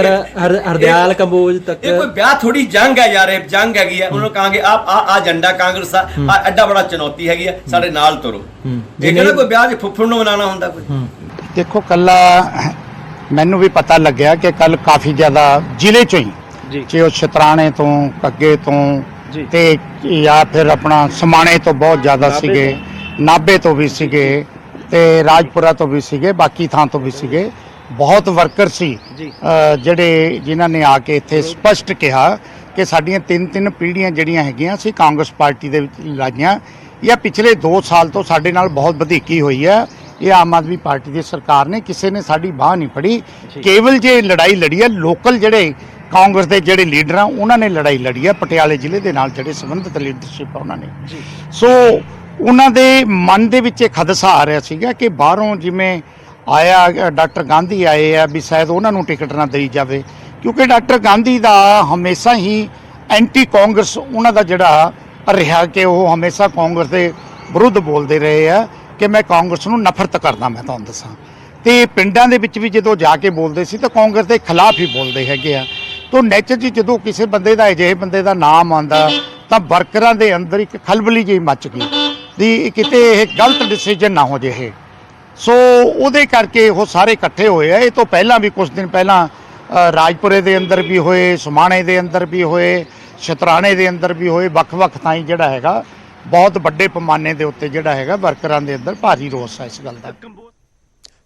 ਹਰਦਿਆਲ ਕੰਬੋਜ ਤੱਕ ਇਹ ਕੋਈ ਵਿਆਹ ਥੋੜੀ ਜੰਗ ਹੈ ਯਾਰ ਇਹ ਜੰਗ ਹੈਗੀ ਹੈ। ਉਹਨਾਂ ਨੂੰ ਕਹਾਂਗੇ ਆ ਆ ਆ ਝੰਡਾ ਕਾਂਗਰਸ ਦਾ ਆ ਐਡਾ ਬੜਾ ਚੁਣੌਤੀ ਹੈਗੀ ਹੈ ਸਾਡੇ ਨਾਲ ਤੁਰੋ। ਜੇ ਕੋਈ ਵਿਆਹ ਜੇ ਫੁੱਫੜ ਨੂੰ ਮਨਾਉਣਾ ਹੁੰਦਾ ਕੋਈ? ਦੇਖੋ ਕੱਲਾ ਮੈਨੂੰ ਵੀ ਪਤਾ ਲੱਗਿਆ ਕਿ ਕੱਲ ਕਾਫੀ ਜ਼ਿਆਦਾ ਜ਼ਿਲ੍ਹੇ ਚੋਂ ਹੀ ਜੀ। ਉਹ ਸ਼ਤਰਾਣੇ ਤੋਂ ਕੱਗੇ ਤੋਂ। ਤੇ ਜਾਂ ਫਿਰ ਆਪਣਾ ਸਮਾਣੇ ਤੋਂ ਬਹੁਤ ਜ਼ਿਆਦਾ ਸੀਗੇ ਨਾਬੇ ਤੋਂ ਵੀ ਸੀਗੇ ਤੇ ਰਾਜਪੁਰਾ ਤੋਂ ਵੀ ਸੀਗੇ ਬਾਕੀ ਥਾਂ ਤੋਂ ਵੀ ਸੀਗੇ। ਬਹੁਤ ਵਰਕਰ ਸੀ ਜਿਹੜੇ ਜਿਨ੍ਹਾਂ ਨੇ ਆ ਕੇ ਇੱਥੇ ਸਪਸ਼ਟ ਕਿਹਾ ਕਿ ਸਾਡੀਆਂ ਤਿੰਨ ਤਿੰਨ ਪੀੜ੍ਹੀਆਂ ਜਿਹੜੀਆਂ ਹੈਗੀਆਂ ਅਸੀਂ ਕਾਂਗਰਸ ਪਾਰਟੀ ਦੇ ਵਿੱਚ ਲਾਈਆਂ ਜਾਂ ਪਿਛਲੇ 2 ਸਾਲ ਤੋਂ ਸਾਡੇ ਨਾਲ ਬਹੁਤ ਵਧੀਕੀ ਹੋਈ ਹੈ। ਇਹ ਆਮ ਆਦਮੀ ਪਾਰਟੀ ਦੀ ਸਰਕਾਰ ਨੇ ਕਿਸੇ ਨੇ ਸਾਡੀ ਬਾਹ ਨਹੀਂ ਫੜੀ। ਕੇਵਲ ਜੇ ਲੜਾਈ ਲੜੀ ਹੈ ਲੋਕਲ ਜਿਹੜੇ ਕਾਂਗਰਸ ਦੇ ਜਿਹੜੇ ਲੀਡਰ ਆ ਉਹਨਾਂ ਨੇ ਲੜਾਈ ਲੜੀ ਹੈ ਪਟਿਆਲੇ ਜ਼ਿਲ੍ਹੇ ਦੇ ਨਾਲ ਜਿਹੜੇ ਸੰਬੰਧਿਤ ਲੀਡਰਸ਼ਿਪ ਆ ਉਹਨਾਂ ਨੇ। ਸੋ ਉਹਨਾਂ ਦੇ ਮਨ ਦੇ ਵਿੱਚ ਇੱਕ ਖਦਸ਼ਾ ਆ ਰਿਹਾ ਸੀਗਾ ਕਿ ਬਾਹਰੋਂ ਜਿਵੇਂ ਆਇਆ ਡਾਕਟਰ ਗਾਂਧੀ ਆਏ ਆ ਵੀ ਸ਼ਾਇਦ ਉਹਨਾਂ ਨੂੰ ਟਿਕਟ ਨਾ ਦੇਈ ਜਾਵੇ। ਕਿਉਂਕਿ ਡਾਕਟਰ ਗਾਂਧੀ ਦਾ ਹਮੇਸ਼ਾ ਹੀ ਐਂਟੀ ਕਾਂਗਰਸ ਉਹਨਾਂ ਦਾ ਜਿਹੜਾ ਰਿਹਾ ਕਿ ਉਹ ਹਮੇਸ਼ਾ ਕਾਂਗਰਸ ਦੇ ਵਿਰੁੱਧ ਬੋਲਦੇ ਰਹੇ ਆ। ਕਿ ਮੈਂ ਕਾਂਗਰਸ ਨੂੰ ਨਫ਼ਰਤ ਕਰਦਾ, ਮੈਂ ਤੁਹਾਨੂੰ ਦੱਸਾਂ। ਤੇ ਪਿੰਡਾਂ ਦੇ ਵਿੱਚ ਵੀ ਜਦੋਂ ਜਾ ਕੇ ਬੋਲਦੇ ਸੀ, ਤਾਂ ਕਾਂਗਰਸ ਦੇ ਖਿਲਾਫ ਹੀ ਬੋਲਦੇ ਹੈਗੇ ਆ। ਤੋਂ ਨੈਚਰ ਜਦੋਂ ਕਿਸੇ ਬੰਦੇ ਦਾ, ਅਜਿਹੇ ਬੰਦੇ ਦਾ ਨਾਮ ਆਉਂਦਾ, ਤਾਂ ਵਰਕਰਾਂ ਦੇ ਅੰਦਰ ਇੱਕ ਖਲਬਲੀ ਜਿਹੀ ਮੱਚ ਗਈ ਵੀ ਕਿਤੇ ਇਹ ਗਲਤ ਡਿਸੀਜਨ ਨਾ ਹੋ ਜੇ ਸੋ ਉਹਦੇ ਕਰਕੇ ਉਹ ਸਾਰੇ ਇਕੱਠੇ ਹੋਏ ਆ। ਇਹ ਤੋਂ ਪਹਿਲਾਂ ਵੀ ਕੁਝ ਦਿਨ ਪਹਿਲਾਂ ਰਾਜਪੁਰੇ ਦੇ ਅੰਦਰ ਵੀ ਹੋਏ, ਸਮਾਣੇ ਦੇ ਅੰਦਰ ਵੀ ਹੋਏ, ਸ਼ਤਰਾਣੇ ਦੇ ਅੰਦਰ ਵੀ ਹੋਏ, ਵੱਖ-ਵੱਖ ਥਾਈਂ ਜਿਹੜਾ ਹੈਗਾ ਬਹੁਤ ਵੱਡੇ ਪੈਮਾਨੇ ਦੇ ਉੱਤੇ ਜਿਹੜਾ ਹੈਗਾ ਵਰਕਰਾਂ ਦੇ ਅੰਦਰ ਭਾਰੀ ਰੋਸ ਹੈ ਇਸ ਗੱਲ ਦਾ।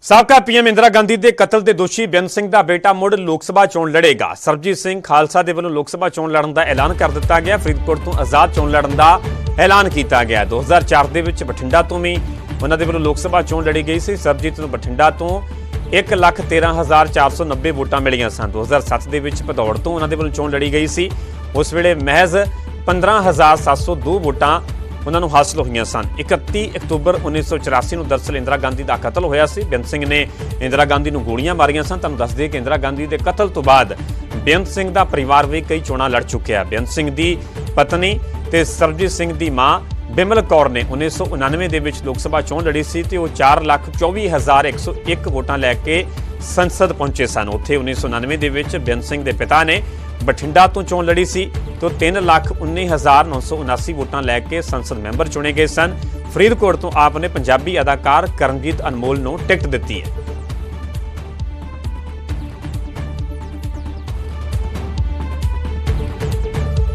ਸਾਬਕਾ ਪੀਐਮ ਇੰਦਰਾ ਗਾਂਧੀ ਦੇ ਕਤਲ ਦੇ ਦੋਸ਼ੀ ਬੇਅੰਤ ਸਿੰਘ ਦਾ ਬੇਟਾ ਮੁੜ ਲੋਕ ਸਭਾ ਚੋਣ ਲੜੇਗਾ। ਸਰਬਜੀਤ ਸਿੰਘ ਖਾਲਸਾ ਦੇ ਵੱਲੋਂ ਲੋਕ ਸਭਾ ਚੋਣ ਲੜਨ ਦਾ ਐਲਾਨ ਕਰ ਦਿੱਤਾ ਗਿਆ। ਫਰੀਦਕੋਟ ਤੋਂ ਆਜ਼ਾਦ ਚੋਣ ਲੜਨ ਦਾ ਐਲਾਨ ਕੀਤਾ ਗਿਆ। 2004 ਦੇ ਵਿੱਚ ਬਠਿੰਡਾ ਤੋਂ ਵੀ ਉਹਨਾਂ ਦੇ ਵੱਲੋਂ ਲੋਕ ਸਭਾ ਚੋਣ ਲੜੀ ਗਈ ਸੀ। ਸਰਬਜੀਤ ਨੂੰ ਬਠਿੰਡਾ ਤੋਂ 113490 ਵੋਟਾਂ ਮਿਲੀਆਂ ਸਨ। 2007 ਦੇ ਵਿੱਚ ਭਦੌੜ ਤੋਂ ਉਹਨਾਂ ਦੇ ਵੱਲੋਂ ਚੋਣ ਲੜੀ ਗਈ ਸੀ। ਉਸ ਵੇਲੇ ਮਹਿਜ਼ 15702 ਵੋਟਾਂ ਉਹਨਾਂ ਨੂੰ ਹਾਸਲ ਹੋਈਆਂ ਸਨ। 31 ਅਕਤੂਬਰ 1984 ਨੂੰ ਦਰਸਲ ਇੰਦਰਾ ਗਾਂਧੀ ਦਾ ਕਤਲ ਹੋਇਆ ਸੀ। ਬੇਅੰਤ ਸਿੰਘ ਨੇ ਇੰਦਰਾ ਗਾਂਧੀ ਨੂੰ ਗੋਲੀਆਂ ਮਾਰੀਆਂ ਸਨ। ਤੁਹਾਨੂੰ ਦੱਸ ਦਈਏ ਕਿ ਇੰਦਰਾ ਗਾਂਧੀ ਦੇ ਕਤਲ ਤੋਂ ਬਾਅਦ ਬੇਅੰਤ ਸਿੰਘ ਦਾ ਪਰਿਵਾਰ ਵੀ ਕਈ ਚੋਣਾਂ ਲੜ ਚੁੱਕਿਆ। ਹੈ ਬੇਅੰਤ ਸਿੰਘ ਦੀ ਪਤਨੀ ਤੇ ਸਰਬਜੀਤ ਸਿੰਘ ਦੀ ਮਾਂ ਬਿਮਲ ਕੌਰ ਨੇ 1999 ਦੇ ਵਿੱਚ ਲੋਕ ਸਭਾ ਚੋਣ ਲੜੀ ਸੀ ਤੇ ਉਹ 424101 ਵੋਟਾਂ ਲੈ ਕੇ ਸੰਸਦ ਪਹੁੰਚੇ ਸਨ। ਉੱਥੇ 1999 ਦੇ ਵਿੱਚ ਬੇਅੰਤ ਸਿੰਘ ਦੇ ਪਿਤਾ ਨੇ ਬਠਿੰਡਾ ਤੋਂ ਚੋਣ ਲੜੀ ਸੀ ਤੋਂ 311979 ਵੋਟਾਂ ਲੈ ਕੇ ਸੰਸਦ ਮੈਂਬਰ ਚੁਣੇ ਗਏ ਸਨ। ਫਰੀਦਕੋਟ ਤੋਂ ਆਪ ਨੇ ਪੰਜਾਬੀ ਅਦਾਕਾਰ ਕਰਨਜੀਤ ਅਨਮੋਲ ਨੂੰ ਟਿਕਟ ਦਿੱਤੀ ਹੈ।